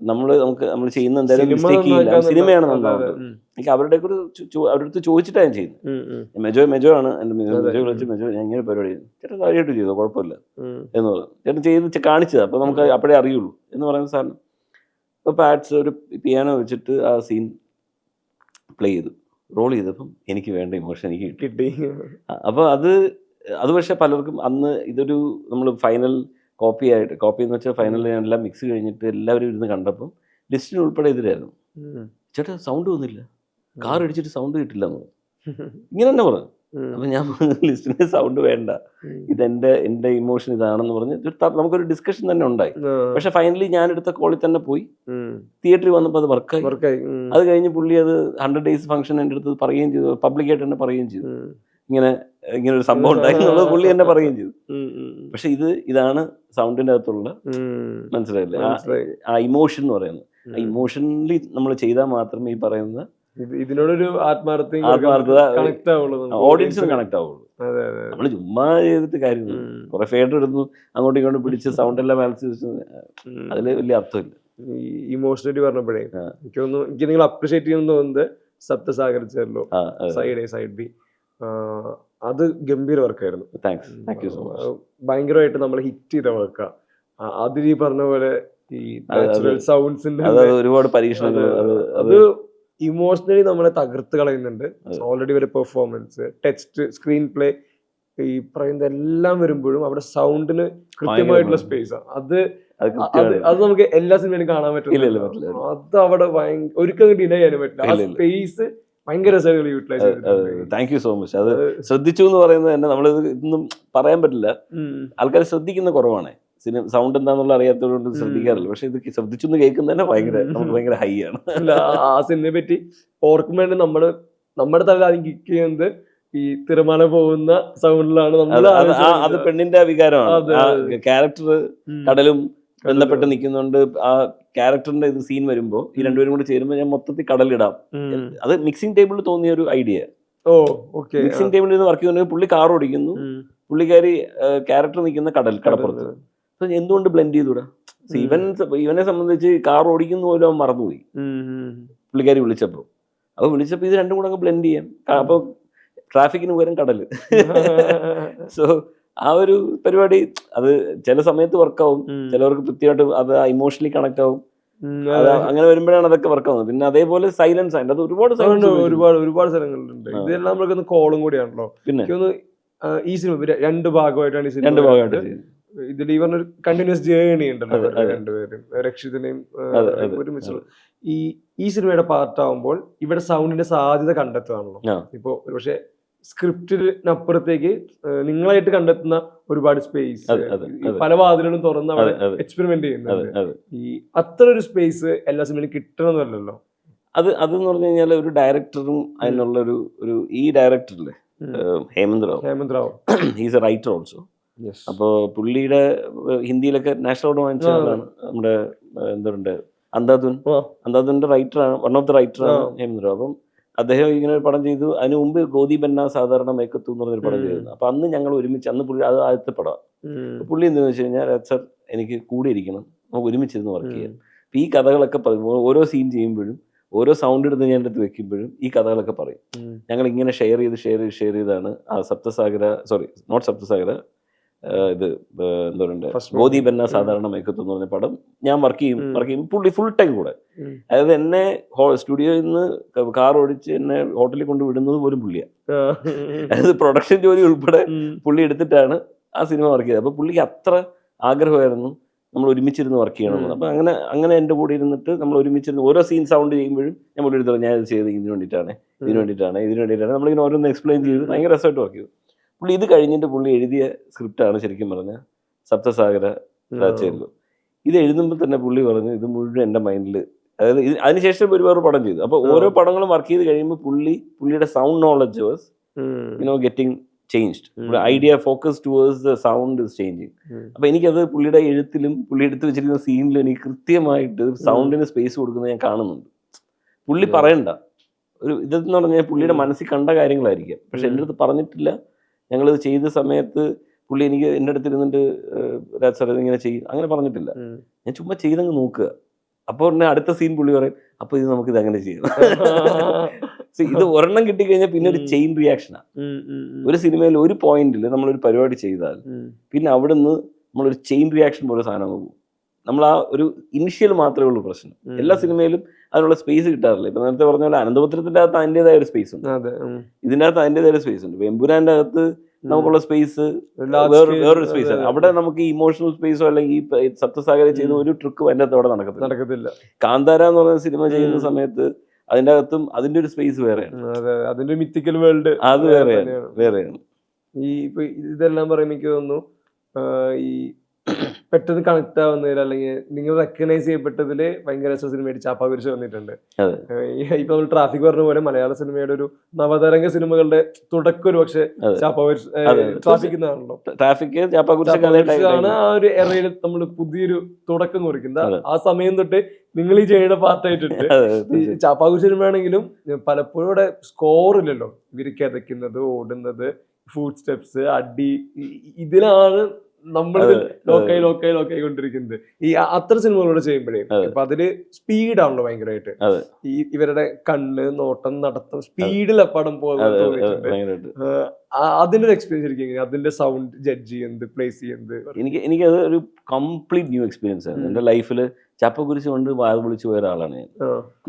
നമ്മൾ നമുക്ക് നമ്മൾ ചെയ്യുന്ന എന്തായാലും മിസ്റ്റേക്ക് ചെയ്യില്ല. സിനിമയാണ്. നന്നാവുന്നത്. എനിക്ക് അവരുടെ കൂടെ അവരുടെ അടുത്ത് ചോദിച്ചിട്ടാണ് ഞാൻ ചെയ്യുന്നത്. മെജോ മെജോ ആണ്.
എന്റെ
മെജോ വിളിച്ച് മെജോ ഞാൻ ഇങ്ങനെ പരിപാടി ചേട്ടൻ കാര്യമായിട്ട് ചെയ്തോ? കുഴപ്പമില്ല. എന്ന് പറഞ്ഞു. ചേട്ടൻ ചെയ്ത് കാണിച്ചത്. അപ്പോൾ നമുക്ക് അപ്പോഴേ അറിയുള്ളൂ. എന്ന് പറയുന്ന സാറിന് അപ്പോൾ പാഡ്സ് ഒരു പിയാനോ വെച്ചിട്ട് ആ സീൻ പ്ലേ ചെയ്തു. റോൾ ചെയ്തപ്പം എനിക്ക് വേണ്ട ഇമോഷൻ എനിക്ക് കിട്ടി.
കിട്ടി.
അപ്പോൾ അത് അത് പക്ഷേ പലർക്കും അന്ന് ഇതൊരു നമ്മൾ ഫൈനൽ കോപ്പി ആയിട്ട് കോപ്പി എന്ന് വെച്ചാൽ ഫൈനലിൽ ഞാൻ എല്ലാം മിക്സ് കഴിഞ്ഞിട്ട് എല്ലാവരും ഇരുന്ന് കണ്ടപ്പം ലിസ്റ്റിന് ഉൾപ്പെടെ എതിരായിരുന്നു ചേട്ടാ സൗണ്ട് വന്നില്ല. കാർ അടിച്ചിട്ട് സൗണ്ട് കിട്ടില്ല എന്ന്. [LAUGHS] ഇങ്ങനെ തന്നെ പറഞ്ഞു. അപ്പൊ ഞാൻ ലിസ്റ്റിന് സൗണ്ട് വേണ്ട. ഇതെന്റെ എന്റെ ഇമോഷൻ ഇതാണെന്ന് പറഞ്ഞ് നമുക്കൊരു ഡിസ്കഷൻ തന്നെ ഉണ്ടായി. പക്ഷെ ഫൈനലി ഞാൻ എടുത്ത കോളിൽ തന്നെ പോയി. തിയേറ്ററിൽ വന്നപ്പോൾ അത് വർക്കായി. അത് കഴിഞ്ഞ് പുള്ളി അത് ഹൺഡ്രഡ് ഡേയ്സ് ഫംഗ്ഷൻ എന്റെ അടുത്ത് പറയുകയും ചെയ്തു. പബ്ലിക്കായിട്ട് തന്നെ പറയുകയും ചെയ്തു. ഇങ്ങനെ ഇങ്ങനെ ഒരു സംഭവം ഉണ്ടായി എന്നുള്ളത് പുള്ളി തന്നെ പറയുകയും ചെയ്തു. പക്ഷെ ഇത് ഇതാണ് സൗണ്ടിന്റെ അകത്തുള്ള. മനസ്സിലായില്ലേ ആ- ഇമോഷൻ എന്ന് പറയുന്നത് ആ. ഇമോഷണലി നമ്മൾ ചെയ്താൽ മാത്രമേ ഈ പറയുന്ന
ഇത് ഇതിനോടൊരു
ആത്മാർത്ഥത
കണക്ട് ആവുള്ളൂ.
ഓഡിയൻസിന് കണക്ട് ആവുള്ളൂ നമ്മൾ ചുമ്മാ ചെയ്തിട്ട്
കാര്യം.
കുറെ ഫേഡർ എടുത്തു അങ്ങോട്ടും ഇങ്ങോട്ടും പിടിച്ച് സൗണ്ട് എല്ലാം ബാലൻസ്
ഉം.
അതിൽ വലിയ അർത്ഥമില്ല
ഇമോഷണലി പറഞ്ഞപ്പോഴേ. എനിക്ക് തോന്നുന്നു എനിക്ക് നിങ്ങൾ അപ്രിഷിയേറ്റ് ചെയ്യുന്ന തോന്നുന്നത് സപ്തസാഗർ ചേർലോ സൈഡ് എ സൈഡ് ബി അത് ഗംഭീര വർക്കായിരുന്നു
thanks thank you so much
ഭയങ്കരമായിട്ട് നമ്മൾ ഹിറ്റ് ചെയ്ത വർക്കാ അതിൽ ഈ പറഞ്ഞ പോലെ ഈ നാച്ചുറൽ സൗണ്ട്സിന്റെ
ഒരുപാട് പരീക്ഷണങ്ങൾ. അത്
ഇമോഷണലി നമ്മളെ തകർത്ത് കളയുന്നുണ്ട്. ഓൾറെഡി ഒരു പെർഫോമൻസ് ടെക്സ്റ്റ് സ്ക്രീൻ പ്ലേ ഈ പറയുന്ന എല്ലാം വരുമ്പോഴും അവിടെ സൗണ്ടിന് കൃത്യമായിട്ടുള്ള സ്പേസ് അത്
അത്
അത് നമുക്ക് എല്ലാ സിനിമയിലും കാണാൻ
ഇല്ല, ഇല്ല,
പറ്റില്ല. അത് അവിടെ ഭയങ്കര ഒരിക്കലും ഡിലേ ചെയ്യാനും പറ്റില്ല. ആ. സ്പേസ് ഭയങ്കര രസമായിട്ട് utilise
thank you so much അത് ശ്രദ്ധിച്ചു എന്ന് പറയുന്നത് തന്നെ നമ്മൾ ഇതൊന്നും പറയാൻ പറ്റില്ല. ആൾക്കാർ ശ്രദ്ധിക്കുന്ന കുറവാണ്. സിനിമ സൗണ്ട് എന്താന്നുള്ള അറിയാത്തതുകൊണ്ട് ശ്രദ്ധിക്കാറില്ല. പക്ഷെ ഇത് ശ്രദ്ധിച്ചു എന്ന് കേൾക്കുന്നത് തന്നെ ഭയങ്കര. നമുക്ക് ഭയങ്കര ഹൈ ആണ്.
അല്ല ആ- സിനിമയെ പറ്റി ഓർക്കുമ്പോൾ നമ്മൾ നമ്മുടെ തലയിൽ ആദ്യം കിക്ക് ചെയ്യുന്നത് ഈ തിരമാല പോകുന്ന സൗണ്ടിലാണ് നമ്മൾ
അത് പെണ്ണിന്റെ വികാരമാണ് ക്യാരക്ടർ കടലും ബന്ധപ്പെട്ട് നിൽക്കുന്നുണ്ട് ആ ക്യാരക്ടറിന്റെ ഇത് സീൻ വരുമ്പോൾ ഈ രണ്ടുപേരും കൂടെ ചേരുമ്പോൾ ഞാൻ മൊത്തത്തിൽ കടലിടാം. അത് മിക്സിംഗ് ടേബിളിൽ തോന്നിയ ഒരു ഐഡിയ
ഓ ഓക്കെ
മിക്സിംഗ് ടേബിളിൽ നിന്ന് വർക്ക് ചെയ്യുന്ന പുള്ളി കാർ ഓടിക്കുന്നു. പുള്ളിക്കാരി ക്യാരക്ടർ നിൽക്കുന്ന കടൽ കടപ്പുറത്ത്. എന്തുകൊണ്ട് ബ്ലെൻഡ് ചെയ്തൂടാ. ഇവൻ ഇവനെ സംബന്ധിച്ച് കാർ ഓടിക്കുന്ന പോലും അവൻ മറന്നുപോയി. പുള്ളിക്കാരി വിളിച്ചപ്പോൾ അപ്പൊ വിളിച്ചപ്പോൾ ഇത് രണ്ടും കൂടെ അങ്ങ് ബ്ലെൻഡ് ചെയ്യാം. അപ്പൊ അപ്പോൾ ട്രാഫിക്കിന് പകരം കടൽ സോ [LAUGHS] ആ ഒരു പരിപാടി അത് ചില സമയത്ത് വർക്കാവും ചിലവർക്ക് കൃത്യമായിട്ട് അത് ഇമോഷണലി കണക്ട് ആവും. അങ്ങനെ വരുമ്പോഴാണ് അതൊക്കെ വർക്ക് ആവുന്നത്. പിന്നെ അതേപോലെ സൈലൻസ് ആണ്. അത് ഒരുപാട് സൈലൻസ്
ഒരുപാട് ഒരുപാട് സ്ഥലങ്ങളുണ്ട്. ഇതെല്ലാം നമ്മൾക്ക് കോളും കൂടിയാണല്ലോ.
പിന്നെ?
ഈ സിനിമ രണ്ട് ഭാഗമായിട്ടാണ് ഈ സിനിമ
രണ്ട് ഭാഗമായിട്ട്.
ഇതിൽ ഈ പറഞ്ഞ കണ്ടിന്യൂസ് ജേണി ഉണ്ടല്ലോ രണ്ടുപേരും. രക്ഷിതനെയും ഒരുമിച്ചുള്ള ഈ ഈ സിനിമയുടെ പാർട്ട് ആവുമ്പോൾ ഇവിടെ സൗണ്ടിന്റെ സാധ്യത കണ്ടെത്തുകയാണല്ലോ. ഇപ്പൊ ഒരുപക്ഷെ പക്ഷെ സ്ക്രിപ്റ്റിനപ്പുറത്തേക്ക് നിങ്ങളായിട്ട് കണ്ടെത്തുന്ന ഒരുപാട് സ്പേസ്
അതെ, അതെ, അതെ.
പല വാതിലുകളും തുറന്ന് അവിടെ
അതെ അതെ.
എക്സ്പെരിമെന്റ്
ചെയ്യുന്നത്
ചെയ്യുന്നുണ്ട്.
അതെ
ഈ അത്ര ഒരു സ്പേസ് എല്ലാ സിനിമയിലും കിട്ടണമെന്നല്ലോ
അത് അതെന്ന് പറഞ്ഞു കഴിഞ്ഞാൽ ഒരു ഡയറക്ടറും അതിനുള്ള ഒരു ഒരു ഈ ഡയറക്ടറില്ലേ Hemanth Rao.
Hemanth Rao.
Is a writer also അപ്പോൾ പുള്ളിയുടെ ഹിന്ദിയിലൊക്കെ നാഷണൽ അവാർഡ് വാങ്ങിച്ച ആളാണ്. നമ്മുടെ എന്താ എന്തുണ്ട്? അന്താദുൻ. അന്താദുന്റെ റൈറ്റർ റൈറ്ററാണ് വൺ ഓഫ് ദ റൈറ്ററാണ്
ആണ്
ഹേമന്ത് റാവു. അപ്പം അദ്ദേഹം ഇങ്ങനെ ഒരു പടം ചെയ്തു. അതിന് മുമ്പ് ഗോദി ബന്ന സാധാരണ മേക്കത്തു എന്ന് പറഞ്ഞൊരു പടം. ചെയ്തിരുന്നു. അപ്പൊ അന്ന് ഞങ്ങൾ ഒരുമിച്ച് അന്ന് പുള്ളി അത് ആദ്യത്തെ പടമാണ് പുള്ളി എന്താണെന്ന് വെച്ച് കഴിഞ്ഞാൽ സർ എനിക്ക് കൂടെ ഇരിക്കണം. നമുക്ക് ഒരുമിച്ചിരുന്ന് വർക്ക് ചെയ്യാം. അപ്പൊ ഈ കഥകളൊക്കെ പറയുമ്പോൾ ഓരോ സീൻ ചെയ്യുമ്പോഴും ഓരോ സൗണ്ട് എടുത്ത് ഞാൻ എടുത്ത് വെക്കുമ്പോഴും ഈ കഥകളൊക്കെ പറയും. ഞങ്ങൾ ഇങ്ങനെ ഷെയർ ചെയ്ത് ഷെയർ ചെയ്ത് ഷെയർ ചെയ്താണ് ആ സപ്തസാഗര സോറി നോട്ട് സപ്തസാഗര ഇത് എന്താ പറയുക ഗോദി ബന്ന സാധാരണ മേക്കത്ത് എന്ന് പറഞ്ഞ പടം ഞാൻ വർക്ക് ചെയ്യും വർക്ക് ചെയ്യും. പുള്ളി ഫുൾ ടൈം കൂടെ. അതായത് എന്നെ സ്റ്റുഡിയോയിൽ നിന്ന് കാർ ഓടിച്ച് എന്നെ ഹോട്ടലിൽ കൊണ്ട് വിടുന്നത് പോലും പുള്ളിയാണ് അതായത് പ്രൊഡക്ഷൻ ജോലി ഉൾപ്പെടെ പുള്ളി എടുത്തിട്ടാണ് ആ സിനിമ വർക്ക് ചെയ്തത്. അപ്പോൾ പുള്ളിക്ക് അത്ര ആഗ്രഹമായിരുന്നു നമ്മൾ ഒരുമിച്ചിരുന്ന് വർക്ക് ചെയ്യണം അപ്പൊ അങ്ങനെ അങ്ങനെ എന്റെ കൂടെ ഇരുന്നിട്ട് നമ്മൾ ഒരുമിച്ചിരുന്ന് ഓരോ സീൻ സൗണ്ട് ചെയ്യുമ്പോഴും ഞാൻ പുള്ളി എടുത്തോ ഞാൻ ഇത് ചെയ്ത് ഇതിന് വേണ്ടിയിട്ടാണ് ഇതിന് വേണ്ടിയിട്ടാണ് ഇതിന് വേണ്ടിയിട്ടാണ്. നമ്മളിങ്ങനെ ഓരോന്ന് എക്സ്പ്ലെയിൻ ചെയ്ത് ഭയങ്കര രസമായിട്ട് വർക്ക് ചെയ്തു. പുള്ളി ഇത് കഴിഞ്ഞിട്ട് പുള്ളി എഴുതിയ സ്ക്രിപ്റ്റാണ് ശരിക്കും പറഞ്ഞ സപ്തസാഗര രാജേലു ഇത് എഴുതുമ്പോൾ തന്നെ പുള്ളി പറഞ്ഞു ഇത് മുഴുവൻ എന്റെ മൈൻഡിൽ അതായത് ഇത് അതിനുശേഷം ഒരുപാട് പടം ചെയ്തു. അപ്പോൾ ഓരോ. പടങ്ങളും വർക്ക് ചെയ്ത് കഴിയുമ്പോൾ പുള്ളി പുള്ളിയുടെ sound knowledge was you know getting changed. Idea focus towards the sound is changing അപ്പൊ എനിക്കത് പുള്ളിയുടെ എഴുത്തിലും പുള്ളി എടുത്തു വെച്ചിരിക്കുന്ന സീനിലും എനിക്ക് കൃത്യമായിട്ട് സൗണ്ടിന് സ്പേസ് കൊടുക്കുന്നത് ഞാൻ കാണുന്നുണ്ട്. പുള്ളി പറയണ്ട. ഒരു ഇതെന്ന് പറഞ്ഞാൽ പുള്ളിയുടെ. മനസ്സിൽ കണ്ട കാര്യങ്ങളായിരിക്കാം. പക്ഷെ. എന്റെ അടുത്ത് പറഞ്ഞിട്ടില്ല. ഞങ്ങളിത് ചെയ്ത സമയത്ത് പുള്ളി എനിക്ക് എന്റെ അടുത്ത് ഇരുന്നിട്ട് രാജ് സാർ ഇങ്ങനെ ചെയ്യും അങ്ങനെ പറഞ്ഞിട്ടില്ല. ഞാൻ ചുമ്മാ ചെയ്തങ്ങ് നോക്കുക. അപ്പോൾ ഉടനെ അടുത്ത സീൻ പുള്ളി പറയും അപ്പോൾ ഇത് നമുക്ക് ഇത് അങ്ങനെ ചെയ്യാം. [LAUGHS] ഇത് ഒരെണ്ണം കിട്ടിക്കഴിഞ്ഞാൽ പിന്നെ ഒരു ചെയിൻ റിയാക്ഷനാ ഒരു സിനിമയിൽ ഒരു പോയിന്റിൽ നമ്മളൊരു പരിപാടി ചെയ്താൽ പിന്നെ അവിടെ നിന്ന് നമ്മളൊരു ചെയിൻ റിയാക്ഷൻ പോലെ സാധനം പോകും. നമ്മൾ ആ ഒരു ഇനിഷ്യൽ മാത്രമേ ഉള്ളൂ പ്രശ്നം. എല്ലാ സിനിമയിലും അതിനുള്ള സ്പേസ് കിട്ടാറില്ല. ഇപ്പൊ നേരത്തെ പറഞ്ഞ പോലെ അനന്തപുത്രത്തിന്റെ അകത്ത് അതിന്റെതായ ഒരു സ്പേസ് ഉണ്ട്. ഇതിന്റെ അകത്ത് അതിന്റെതായ ഒരു സ്പേസ് ഉണ്ട്. വെമ്പുരാന്റെ എമ്പുരാന്റെ അകത്ത് നമുക്കുള്ള സ്പേസ് വേറെ വേറൊരു സ്പേസ് ആണ് അവിടെ നമുക്ക് ഇമോഷണൽ സ്പേസോ അല്ലെങ്കിൽ സപ്തസാഗരം ചെയ്യുന്ന ഒരു ട്രിക്കും അതിന്റെ അകത്ത് അവിടെ നടക്കത്തില്ല.
നടക്കത്തില്ല.
കാന്താര എന്ന് പറയുന്ന സിനിമ ചെയ്യുന്ന സമയത്ത് അതിന്റെ അകത്തും അതിന്റെ ഒരു സ്പേസ് വേറെയാണ്.
അതെ അതിന്റെ മിത്തിക്കൽ വേൾഡ്
അത് വേറെയാണ്. വേറെയാണ്.
ഈ ഇപ്പൊ ഇതെല്ലാം പറയുമ്പോൾ എനിക്ക് തോന്നുന്നു ഈ പെട്ടെന്ന് കണക്ട് ആവുന്നതിൽ അല്ലെങ്കിൽ നിങ്ങൾ റെക്കഗ്നൈസ് ചെയ്യപ്പെട്ടതിൽ ഭയങ്കര സിനിമയായിട്ട് ചാപ്പാകുരിശ് വന്നിട്ടുണ്ട്. ഇപ്പൊ നമ്മൾ ട്രാഫിക് പറഞ്ഞ പോലെ മലയാള സിനിമയുടെ ഒരു നവതരംഗ സിനിമകളുടെ തുടക്കം ഒരു പക്ഷെ. ചാപ്പാകുരിശ്
അതെ.
ട്രാഫിക് എന്നാണല്ലോ
ട്രാഫിക് ചാപ്പാക്കുറിച്ചൊക്കെ
ആ ഒരു എറയിൽ നമ്മൾ പുതിയൊരു തുടക്കം കുറിക്കുന്നത്. ആ സമയം തൊട്ട് നിങ്ങൾ ഈ ചെയ്യുന്ന പാർട്ടായിട്ടുണ്ട് ഈ സിനിമ സിനിമയാണെങ്കിലും പലപ്പോഴും ഇവിടെ സ്കോർ ഇല്ലല്ലോ. ഇവർ കിതയ്ക്കുന്നത് ഓടുന്നത് ഫുഡ് സ്റ്റെപ്സ് അടി ഇതിലാണ് നമ്മൾ ലോക്കായി ലോക്കായി ലോക്കായി കൊണ്ടിരിക്കുന്നത്. ഈ അത്ര സിനിമകളോട് ചെയ്യുമ്പോഴേ
അപ്പൊ
ഇപ്പൊ അതിൽ സ്പീഡാണല്ലോ ഭയങ്കരമായിട്ട് ഈ ഇവരുടെ കണ്ണ് നോട്ടം നടത്തം സ്പീഡിൽ പടം പോകുന്നത് തോന്നിയിട്ടുണ്ട്.
ഭയങ്കരമായിട്ട്
അതിന്റെ ഒരു എക്സ്പീരിയൻസ് ഇരിക്കും? അതിന്റെ സൗണ്ട് ജഡ്ജ് ചെയ്യുന്നത് പ്ലേസ് ചെയ്യുന്നത്.
എനിക്ക് എനിക്ക് അത് ഒരു കംപ്ലീറ്റ് ന്യൂ എക്സ്പീരിയൻസ് ആണ്. എന്റെ ലൈഫിൽ ചാപ്പക്കുരിശ് കൊണ്ട് വാഴ വിളിച്ച് പോയ ഒരാളാണ് ഞാൻ.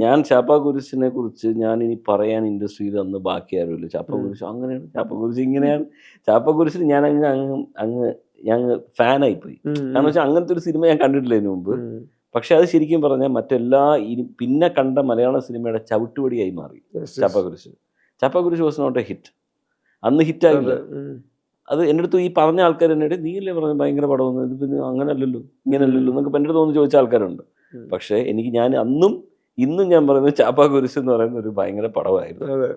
ഞാൻ ചാപ്പാക്കുരിശിനെ കുറിച്ച് ഞാൻ ഇനി പറയാൻ ഇൻഡസ്ട്രിയിൽ അന്ന് ബാക്കി ആരുമില്ല. ചാപ്പക്കുരിശ് അങ്ങനെയാണ്. ചാപ്പക്കുരിശ് ഇങ്ങനെയാണ്. ചാപ്പക്കുരിശിൽ ഞാൻ അങ്ങ് അങ്ങ് അങ്ങ് ഞാൻ ഫാനായി പോയി. കാരണം വെച്ചാൽ അങ്ങനത്തെ ഒരു സിനിമ ഞാൻ കണ്ടിട്ടില്ല ഇതിനു മുമ്പ്. പക്ഷെ അത് ശരിക്കും പറഞ്ഞാൽ മറ്റെല്ലാ ഇനി പിന്നെ കണ്ട മലയാള സിനിമയുടെ ചവിട്ടുപടിയായി മാറി. Chappakurishu. Chappakurishu was not a hit അന്ന് ഹിറ്റായില്ല
അതെ,
അത് എന്റെ അടുത്ത് ഈ പറഞ്ഞ ആൾക്കാർ എന്നോട് നീ അല്ലേ പറഞ്ഞ ഭയങ്കര പടമൊന്നും? ഇത് പിന്നെ അങ്ങനല്ലല്ലോ ഇങ്ങനല്ലല്ലോ ഇങ്ങനെ എന്നൊക്കെ എന്റെ അടുത്ത് ഒന്ന് ചോദിച്ച ആൾക്കാരുണ്ട്. പക്ഷെ എനിക്ക് ഞാൻ അന്നും ഇന്നും ഞാൻ പറയുന്നത് ചാപ്പാ കുരിശ് എന്ന് പറയുന്ന ഒരു ഭയങ്കര പടമായിരുന്നു.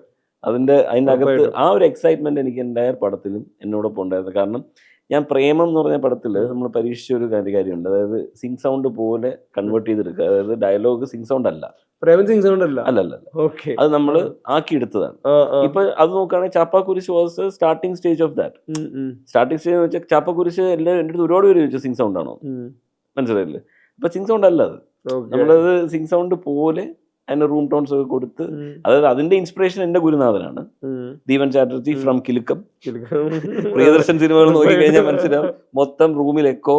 അതിന്റെ അതിന്റെ
അകത്ത്.
ആ ഒരു എക്സൈറ്റ്മെന്റ് എനിക്ക് എന്റെ പടത്തിലും എന്നോടൊപ്പം ഉണ്ടായിരുന്നു. കാരണം ഞാൻ പ്രേമം എന്ന് പറഞ്ഞ പടത്തിൽ നമ്മൾ പരീക്ഷിച്ച ഒരു കാര്യമുണ്ട്. അതായത് സിങ് സൗണ്ട് പോലെ കൺവേർട്ട് ചെയ്തെടുക്കുക. അതായത് ഡയലോഗ് സിങ് സൗണ്ട് അല്ല.
പ്രേമൻ സിംഗ് സൗണ്ട് അല്ല?
അല്ല അല്ല.
ഓക്കെ.
അത് നമ്മൾ ആക്കിയെടുത്തതാണ്. ഇപ്പൊ അത് നോക്കുകയാണെങ്കിൽ Chappakurishu was starting stage of that starting stage എന്ന് വെച്ചാൽ ചാപ്പാക്കുരിശ് എല്ലാം എന്റെ അടുത്ത് ഒരുപാട് പേര് ചോദിച്ചു സിങ് സൗണ്ട് ആണോ മനസ്സിലായില്ലേ? അപ്പൊ സിങ് സൗണ്ട് അല്ല അത്. നമ്മളത് സിങ് സൗണ്ട് പോലെ അതിന്റെ റൂം ടോൺസ് ഒക്കെ കൊടുത്ത് അതായത് അതിന്റെ ഇൻസ്പിറേഷൻ എന്റെ ഗുരുനാഥനാണ്. ദീപൻ ചാറ്റർജി ഫ്രം കിലുക്കം. പ്രിയദർശൻ സിനിമകൾ നോക്കി കഴിഞ്ഞാൽ മനസ്സിലാവും. മൊത്തം റൂമിൽ എക്കോ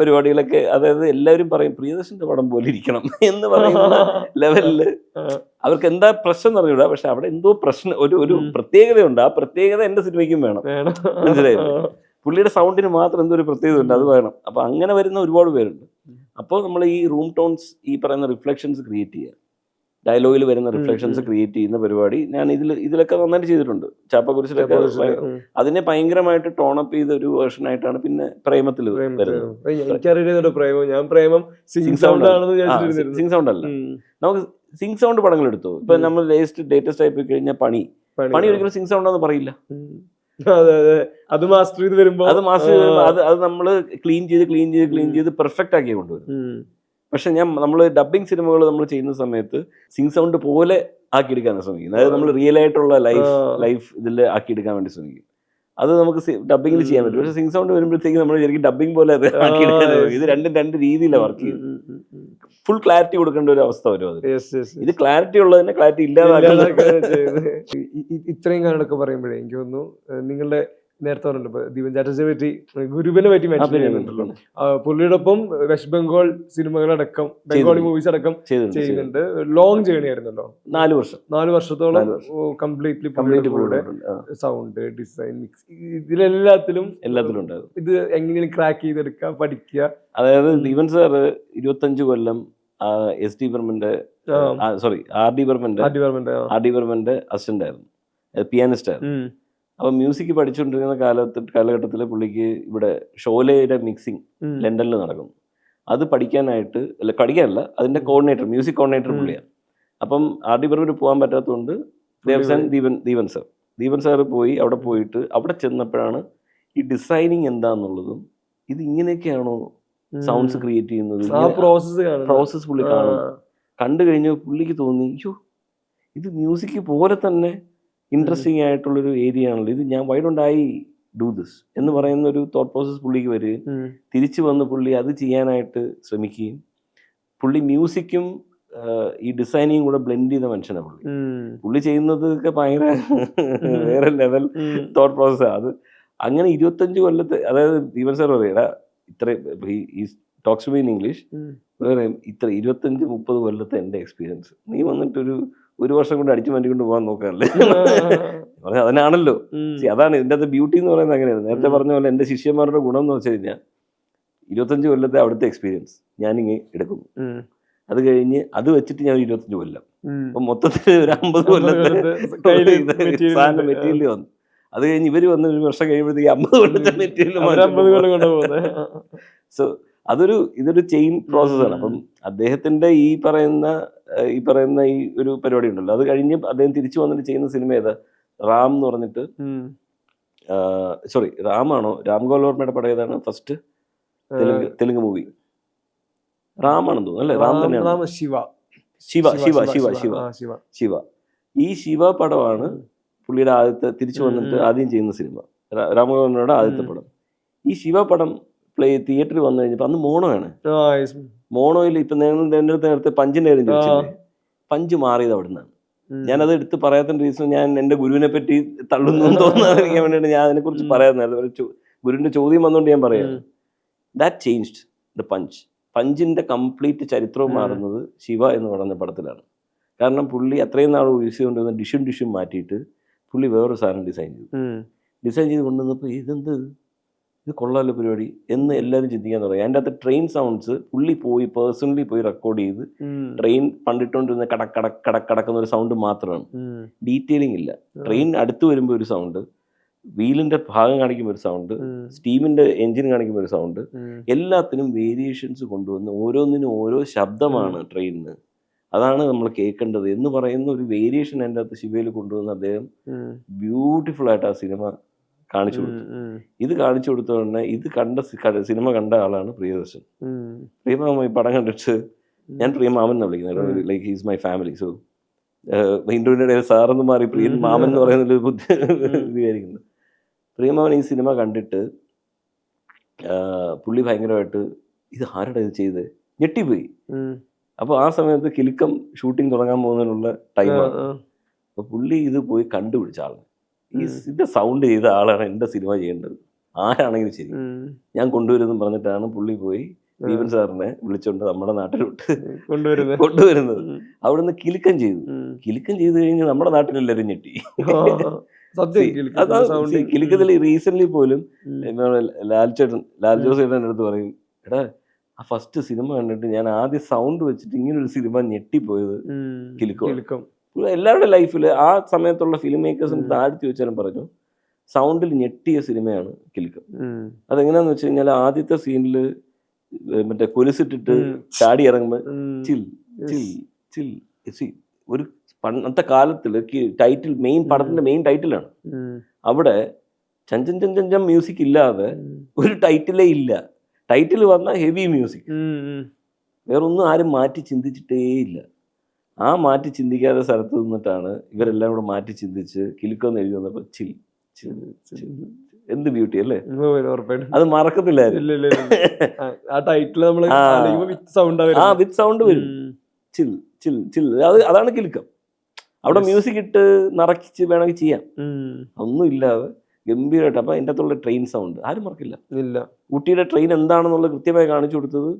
പരിപാടികളൊക്കെ അതായത് എല്ലാവരും പറയും പ്രിയദർശന്റെ പടം പോലെ ഇരിക്കണം എന്ന് പറയുന്ന ലെവലിൽ അവർക്ക് എന്താ പ്രശ്നം അറിഞ്ഞൂടാ. പക്ഷെ അവിടെ എന്തോ പ്രശ്നം ഒരു ഒരു. പ്രത്യേകതയുണ്ട്. ആ പ്രത്യേകത എന്റെ സിനിമയ്ക്കും വേണം. മനസ്സിലായില്ലേ? പുള്ളിയുടെ സൗണ്ടിന് മാത്രം എന്തോ ഒരു പ്രത്യേകത ഉണ്ട് അത് വേണം. അപ്പൊ അങ്ങനെ വരുന്ന ഒരുപാട് പേരുണ്ട്. അപ്പോൾ നമ്മൾ ഈ റൂം ടോൺസ് ഈ പറയുന്ന റിഫ്ലക്ഷൻസ് ക്രിയേറ്റ് ചെയ്യുക. ഡയലോഗിൽ വരുന്ന റിഫ്ലക്ഷൻസ് ക്രിയേറ്റ് ചെയ്യുന്ന പരിപാടി ഞാൻ ഇതിൽ ഇതിലൊക്കെ നന്നായിട്ട് ചെയ്തിട്ടുണ്ട്. ചാപ്പക്കുരിശിലൊക്കെ അതിനെ ഭയങ്കരമായിട്ട് ടോണപ്പ് ചെയ്ത ഒരു വേർഷൻ ആയിട്ടാണ് പിന്നെ പ്രേമത്തിൽ
പ്രേമം. ഞാൻ Premam sync sound
sync sound അല്ല. നമുക്ക് സിംഗ് സൗണ്ട് പടങ്ങൾ എടുത്തു ഇപ്പൊ നമ്മൾ ലേറ്റസ്റ്റ് ലേറ്റസ്റ്റ് ആയി പോയി കഴിഞ്ഞാൽ പണി.
പണി.
ഒരിക്കലും സിംഗ് സൗണ്ട് എന്ന് പറയില്ല.
അതെ മാസ്റ്റർ ചെയ്ത് വരുമ്പോൾ
അത് മാസ്റ്റർ അത് അത് നമ്മൾ ക്ലീൻ ചെയ്ത് ക്ലീൻ ചെയ്ത് ക്ലീൻ ചെയ്ത് പെർഫെക്റ്റ് ആക്കി കൊണ്ടുവരും. പക്ഷെ ഞാൻ നമ്മൾ ഡബിങ് സിനിമകൾ നമ്മൾ ചെയ്യുന്ന സമയത്ത് സിംഗ് സൗണ്ട് പോലെ ആക്കിയെടുക്കാനാണ് ശ്രമിക്കുന്നത് അതായത് നമ്മൾ റിയൽ ആയിട്ടുള്ള ലൈഫ്. ലൈഫ് ഇതിൽ ആക്കിയെടുക്കാൻ വേണ്ടി ശ്രമിക്കും. അത് നമുക്ക് ഡബിങ്ങിൽ ചെയ്യാൻ പറ്റും. പക്ഷെ സിംഗ് സൗണ്ട് വരുമ്പോഴത്തേക്ക് നമ്മൾ ശരിക്കും ഡബിങ് പോലെ അത്
ആ,
ആക്കിയെടുക്കാൻ ഇത് രണ്ടും രണ്ട് രീതിയിലാണ് വർക്ക് ചെയ്യുന്നത്. ഫുൾ ക്ലാരിറ്റി കൊടുക്കേണ്ട ഒരു അവസ്ഥ വരും അത്. ഇത് ക്ലാരിറ്റി ഉള്ളതിനെ ക്ലാരിറ്റി
ഇല്ലാതെ ഇത്രയും കാര്യങ്ങളൊക്കെ പറയുമ്പോഴേ എനിക്ക് തോന്നുന്നു നിങ്ങളുടെ നേരത്തെ പറഞ്ഞല്ലോ ഇപ്പൊ ദീപൻ ചാറ്റർജിയെ പറ്റി ഗുരുവിനെ പറ്റി മെൻഷൻ ചെയ്യുന്നുണ്ടല്ലോ. പുള്ളിയോടൊപ്പം വെസ്റ്റ് ബംഗാൾ സിനിമകളടക്കം ബംഗാളി. മൂവീസ് അടക്കം. ചെയ്യുന്നുണ്ട്. ലോങ് ജേണി ആയിരുന്നല്ലോ.
നാല് വർഷം.
നാല് വർഷത്തോളം completely
complete
sound design mix ഇതിലെല്ലാത്തിലും
എല്ലാത്തിലും ഉണ്ടായിരുന്നു.
ഇത് എങ്ങനെയാണ് ക്രാക്ക് ചെയ്തെടുക്കുക പഠിക്കുക?
അതായത് ദീപൻ സാറ് ഇരുപത്തഞ്ച് കൊല്ലം എസ് ഡി ബർമന്റെ സോറി ആർ ഡി ബർമന്റെ ആർ ഡി ബർമന്റെ അസിസ്റ്റന്റ് ആയിരുന്നു. പിയാനിസ്റ്റ് ആയിരുന്നു. അപ്പൊ മ്യൂസിക് പഠിച്ചുകൊണ്ടിരുന്ന കാലത്ത് കാലഘട്ടത്തിൽ പുള്ളിക്ക് ഇവിടെ ഷോലയുടെ മിക്സിംഗ് ലണ്ടനിൽ നടക്കുന്നു. അത് പഠിക്കാനായിട്ട് അല്ല പഠിക്കാനല്ല അതിന്റെ കോർഡിനേറ്റർ മ്യൂസിക് കോർഡിനേറ്റർ. പുള്ളിയാണ് അപ്പം ആർ ഡി ബർമന് പോകാൻ പറ്റാത്തതുകൊണ്ട് ദേവസൻ. ദീപൻ ദീപൻ സാർ ദീപൻ സാറ് പോയി അവിടെ പോയിട്ട് അവിടെ ചെന്നപ്പോഴാണ് ഈ ഡിസൈനിങ് എന്താന്നുള്ളതും ഇത് ഇങ്ങനെയൊക്കെയാണോ സൗണ്ട്സ് ക്രിയേറ്റ് ചെയ്യുന്നത്?
ആ പ്രോസസ് കാണുന്നത്.
പ്രോസസ് പുള്ളി കാണും. കണ്ടു കഴിഞ്ഞ് പുള്ളിക്ക് തോന്നി അയ്യോ ഇത് മ്യൂസിക് പോലെ തന്നെ ഇൻട്രസ്റ്റിംഗ് ആയിട്ടുള്ളൊരു ഏരിയ ആണല്ലോ ഇത് ഞാൻ why don't I do this എന്ന് പറയുന്ന ഒരു തോട്ട് പ്രോസസ് പുള്ളിക്ക് വരികയും. തിരിച്ചു വന്ന് പുള്ളി അത് ചെയ്യാനായിട്ട് ശ്രമിക്കുകയും പുള്ളി മ്യൂസിക്കും ഈ ഡിസൈനിങ് കൂടെ ബ്ലെൻഡ് ചെയ്ത മനുഷ്യനാണ് പുള്ളി. പുള്ളി ചെയ്യുന്നതൊക്കെ ഭയങ്കര വേറെ ലെവൽ. തോട്ട് പ്രോസസ്സാണ് അത് അങ്ങനെ ഇരുപത്തഞ്ച് കൊല്ലത്തെ അതായത് ദീപൻ സാർ പറയടാ ഇത്ര ഈ ടോക്സ് ഇൻ ഇംഗ്ലീഷ്. ഇത്ര ഇരുപത്തഞ്ച് മുപ്പത് കൊല്ലത്തെ എന്റെ എക്സ്പീരിയൻസ് നീ വന്നിട്ടൊരു ഒരു വർഷം കൊണ്ട് അടിച്ചു മാറ്റി കൊണ്ട് പോകാൻ നോക്കാറില്ലേ? അതിനാണല്ലോ. അതാണ് ഇതിന്റെ അത് ബ്യൂട്ടി എന്ന് പറയുന്നത് അങ്ങനെയാണ്. നേരത്തെ പറഞ്ഞ പോലെ എന്റെ ശിഷ്യന്മാരുടെ ഗുണം എന്ന് വെച്ച് കഴിഞ്ഞാൽ ഇരുപത്തഞ്ച് കൊല്ലത്തെ അവിടുത്തെ എക്സ്പീരിയൻസ് ഞാനിങ്ങനെ എടുക്കുന്നു. അത് കഴിഞ്ഞ് അത് വെച്ചിട്ട് ഞാൻ ഇരുപത്തഞ്ച് കൊല്ലം. അപ്പം മൊത്തത്തിൽ ഒരു അമ്പത് കൊല്ലത്തെ [LAUGHS] സാധനം മെറ്റീരിയൽ വന്നു. അത് കഴിഞ്ഞ് ഇവർ വന്ന് ഒരു വർഷം കഴിയുമ്പോഴത്തേക്ക് അമ്പത് കൊല്ലത്തെ മെറ്റീരിയൽ സോ [LAUGHS] അതൊരു ഇതൊരു ചെയിൻ പ്രോസസ്സാണ്. അപ്പം അദ്ദേഹത്തിന്റെ ഈ പറയുന്ന ഈ പറയുന്ന ഈ ഒരു പരിപാടി ഉണ്ടല്ലോ. അത് കഴിഞ്ഞ് അദ്ദേഹം തിരിച്ചു വന്നിട്ട് ചെയ്യുന്ന സിനിമ ഏതാ? റാം എന്ന് പറഞ്ഞിട്ട്. സോറി റാമാണോ? രാം ഗോൽ വർമ്മയുടെ പടം ഏതാണ്? ഫസ്റ്റ്? തെലുങ്ക് തെലുങ്ക് മൂവി. റാമാണെന്ന് തോന്നുന്നു അല്ലേ? റാം തന്നെയാണ്.
ശിവ.
ശിവ ശിവ ശിവ ശിവ
ശിവ
ശിവ. ഈ ശിവ പടമാണ് പുള്ളിയുടെ ആദ്യത്തെ തിരിച്ചു വന്നിട്ട് ആദ്യം ചെയ്യുന്ന സിനിമ. രാ- രാമഗോപാലനോട് ആദ്യത്തെ പടം. ഈ ശിവ പടം പ്ലേ തിയേറ്ററിൽ വന്നു കഴിഞ്ഞപ്പോൾ അന്ന് മോണോയാണ്.
ആണ്.
മോണോയിൽ ഇപ്പൊ എന്റെ അടുത്ത് നേരത്തെ പഞ്ചിന്റെ കാര്യം ചോദിച്ചില്ലേ? പഞ്ച് മാറിയത് അവിടെ നിന്നാണ്. ഞാനത് എടുത്ത് പറയാത്തതിന്റെ റീസൺ ഞാൻ എന്റെ ഗുരുവിനെ പറ്റി തള്ളുന്നു തോന്നാതിരിക്കാൻ വേണ്ടിയിട്ട് ഞാൻ അതിനെക്കുറിച്ച് ഒരു ഗുരുവിന്റെ ചോദ്യം വന്നുകൊണ്ട് ഞാൻ പറയാം. ദാറ്റ് ചേഞ്ച്ഡ് ദ പഞ്ച് പഞ്ചിന്റെ കംപ്ലീറ്റ് ചരിത്രവും മാറുന്നത് ശിവ എന്ന് പറയുന്ന പടത്തിലാണ്. കാരണം പുള്ളി അത്രയും നാൾ യൂസ് ചെയ്തുകൊണ്ടിരുന്ന ഡിഷും ഡിഷും മാറ്റിയിട്ട് പുള്ളി വേറൊരു സാധനം ഡിസൈൻ ചെയ്തു. ഡിസൈൻ ചെയ്ത് കൊണ്ടുവന്നപ്പോൾ ഇതെന്ത് ഇത് കൊള്ളാമല്ലോ പരിപാടി എന്ന് എല്ലാവരും ചിന്തിക്കാൻ തുടങ്ങി. അതിന്റെ അകത്ത് ട്രെയിൻ സൗണ്ട്സ് പുള്ളി പോയി പേഴ്സണലി പോയി റെക്കോർഡ് ചെയ്ത് ട്രെയിൻ പണ്ടിട്ടുകൊണ്ടിരുന്ന കടക്ക് കടക്ക് കടക്ക് കടക്കുന്ന ഒരു സൗണ്ട് മാത്രമാണ്. ഡീറ്റെയിലിംഗ് ഇല്ല. ട്രെയിൻ അടുത്ത് വരുമ്പോൾ ഒരു സൗണ്ട് വീലിന്റെ ഭാഗം കാണിക്കുമ്പോൾ ഒരു സൗണ്ട് സ്റ്റീമിന്റെ എഞ്ചിൻ കാണിക്കുമ്പോൾ ഒരു സൗണ്ട്. എല്ലാത്തിനും വേരിയേഷൻസ് കൊണ്ടുവന്ന് ഓരോന്നിനും ഓരോ ശബ്ദമാണ് ട്രെയിനിന് അതാണ് നമ്മൾ കേൾക്കേണ്ടത് എന്ന് പറയുന്ന ഒരു വേരിയേഷൻ എന്റെ അകത്ത് ശിവയിൽ കൊണ്ടുവന്ന് അദ്ദേഹം ബ്യൂട്ടിഫുൾ ആയിട്ട് ആ സിനിമ കാണിച്ചു കൊടുത്തു. ഇത് കാണിച്ചു കൊടുത്ത ഉടനെ ഇത് കണ്ട സിനിമ കണ്ട ആളാണ് പ്രിയദർശൻ. പ്രിയമാമ ഈ പടം കണ്ടിട്ട് ഞാൻ പ്രിയമാമൻ എന്നാണ് വിളിക്കുന്നത് like he's my family so ഇന്റർവ്യൂവിന്റെ ഇടയിൽ സാറെന്ന് മാറി പ്രിയൻ മാമൻ എന്ന് പറയുന്ന ഒരു ബുദ്ധി
വിചാരിക്കുന്നു [LAUGHS]
വിചാരിക്കുന്നത് പ്രിയമാമൻ ഈ സിനിമ കണ്ടിട്ട് പുള്ളി ഭയങ്കരമായിട്ട് ഇത് ആരുടെ ഇത് ചെയ്ത്? ഞെട്ടിപ്പോയി. അപ്പോൾ ആ സമയത്ത് കിലുക്കം ഷൂട്ടിംഗ് തുടങ്ങാൻ പോകുന്നതിനുള്ള ടൈമാണ് അപ്പോൾ പുള്ളി ഇത് പോയി കണ്ടുപിടിച്ച
ഉം.
ഇതിന്റെ സൗണ്ട് ചെയ്ത ആളാണ് എന്റെ സിനിമ ചെയ്യേണ്ടത് ആരാണെങ്കിലും ശരി ഞാൻ കൊണ്ടുവരുമെന്ന് പറഞ്ഞിട്ടാണ് പുള്ളി പോയി. ദീപൻ സാറിനെ വിളിച്ചോണ്ട് നമ്മുടെ നാട്ടിലോട്ട്
കൊണ്ടുവരുന്നത്
കൊണ്ടുവരുന്നത്. അവിടുന്ന് കിലുക്കം ചെയ്തു. കിലുക്കം ചെയ്ത് കഴിഞ്ഞ് നമ്മുടെ നാട്ടിലെല്ലാവരും ഞെട്ടി. കിലുക്കത്തിൽ റീസെന്റ് പോലും. ലാൽ ചേട്ടൻ ലാൽ ജോസ് ചേട്ടൻ അടുത്ത് പറയും എടാ ആ ഫസ്റ്റ് സിനിമ കണ്ടിട്ട് ഞാൻ ആദ്യം സൗണ്ട് വെച്ചിട്ട് ഇങ്ങനെ ഒരു സിനിമ ഞെട്ടിപ്പോയത്. കിലുക്കം. എല്ലാവരുടെ ലൈഫിൽ ആ സമയത്തുള്ള ഫിലിം മേക്കേഴ്സിന്. താഴ്ത്തി വെച്ചാലും പറഞ്ഞു സൗണ്ടിൽ ഞെട്ടിയ സിനിമയാണ് കിലുക്കം. അതെങ്ങനെയാന്ന് വെച്ച് കഴിഞ്ഞാൽ ആദ്യത്തെ സീനിൽ മറ്റേ കൊലുസിട്ടിട്ട് ചാടി ഇറങ്ങുമ്പോൾ ചിൽ ചിൽ ചിൽ സി ഒരു പണ്ടത്തെ കാലത്തിൽ ടൈറ്റിൽ മെയിൻ പടത്തിന്റെ മെയിൻ ടൈറ്റിലാണ് അവിടെ ചഞ്ചൻ ചഞ്ചൻ ചം മ്യൂസിക് ഇല്ലാതെ ഒരു ടൈറ്റിലേ ഇല്ല. ടൈറ്റിൽ വന്ന ഹെവി മ്യൂസിക്. വേറൊന്നും ആരും മാറ്റി ചിന്തിച്ചിട്ടേ ഇല്ല ആ മാറ്റി ചിന്തിക്കാതെ സ്ഥലത്ത് നിന്നിട്ടാണ് ഇവരെല്ലാം കൂടെ മാറ്റി ചിന്തിച്ച് കിലുക്കം എഴുതി വന്നപ്പോൾ ചിൽ എന്ത് ബ്യൂട്ടി അല്ലേ? അത് മറക്കത്തില്ലായിരുന്നു.
ഇല്ല. ആ. വിത്ത് സൗണ്ട്
വരും. ചിൽ ചിൽ ചിൽ. അത് അതാണ് കിലുക്കം. അവിടെ മ്യൂസിക് ഇട്ട് നിറച്ച് വേണമെങ്കിൽ ചെയ്യാം. ഒന്നും ഇല്ലാതെ ഗംഭീരമായിട്ട് അപ്പൊ അതിന്റെ അകത്തുള്ള ട്രെയിൻ സൗണ്ട് ആരും മറക്കില്ല.
ഇല്ല.
ഊട്ടിയുടെ ട്രെയിൻ എന്താണെന്നുള്ളത് കൃത്യമായി കാണിച്ചു കൊടുത്തത്.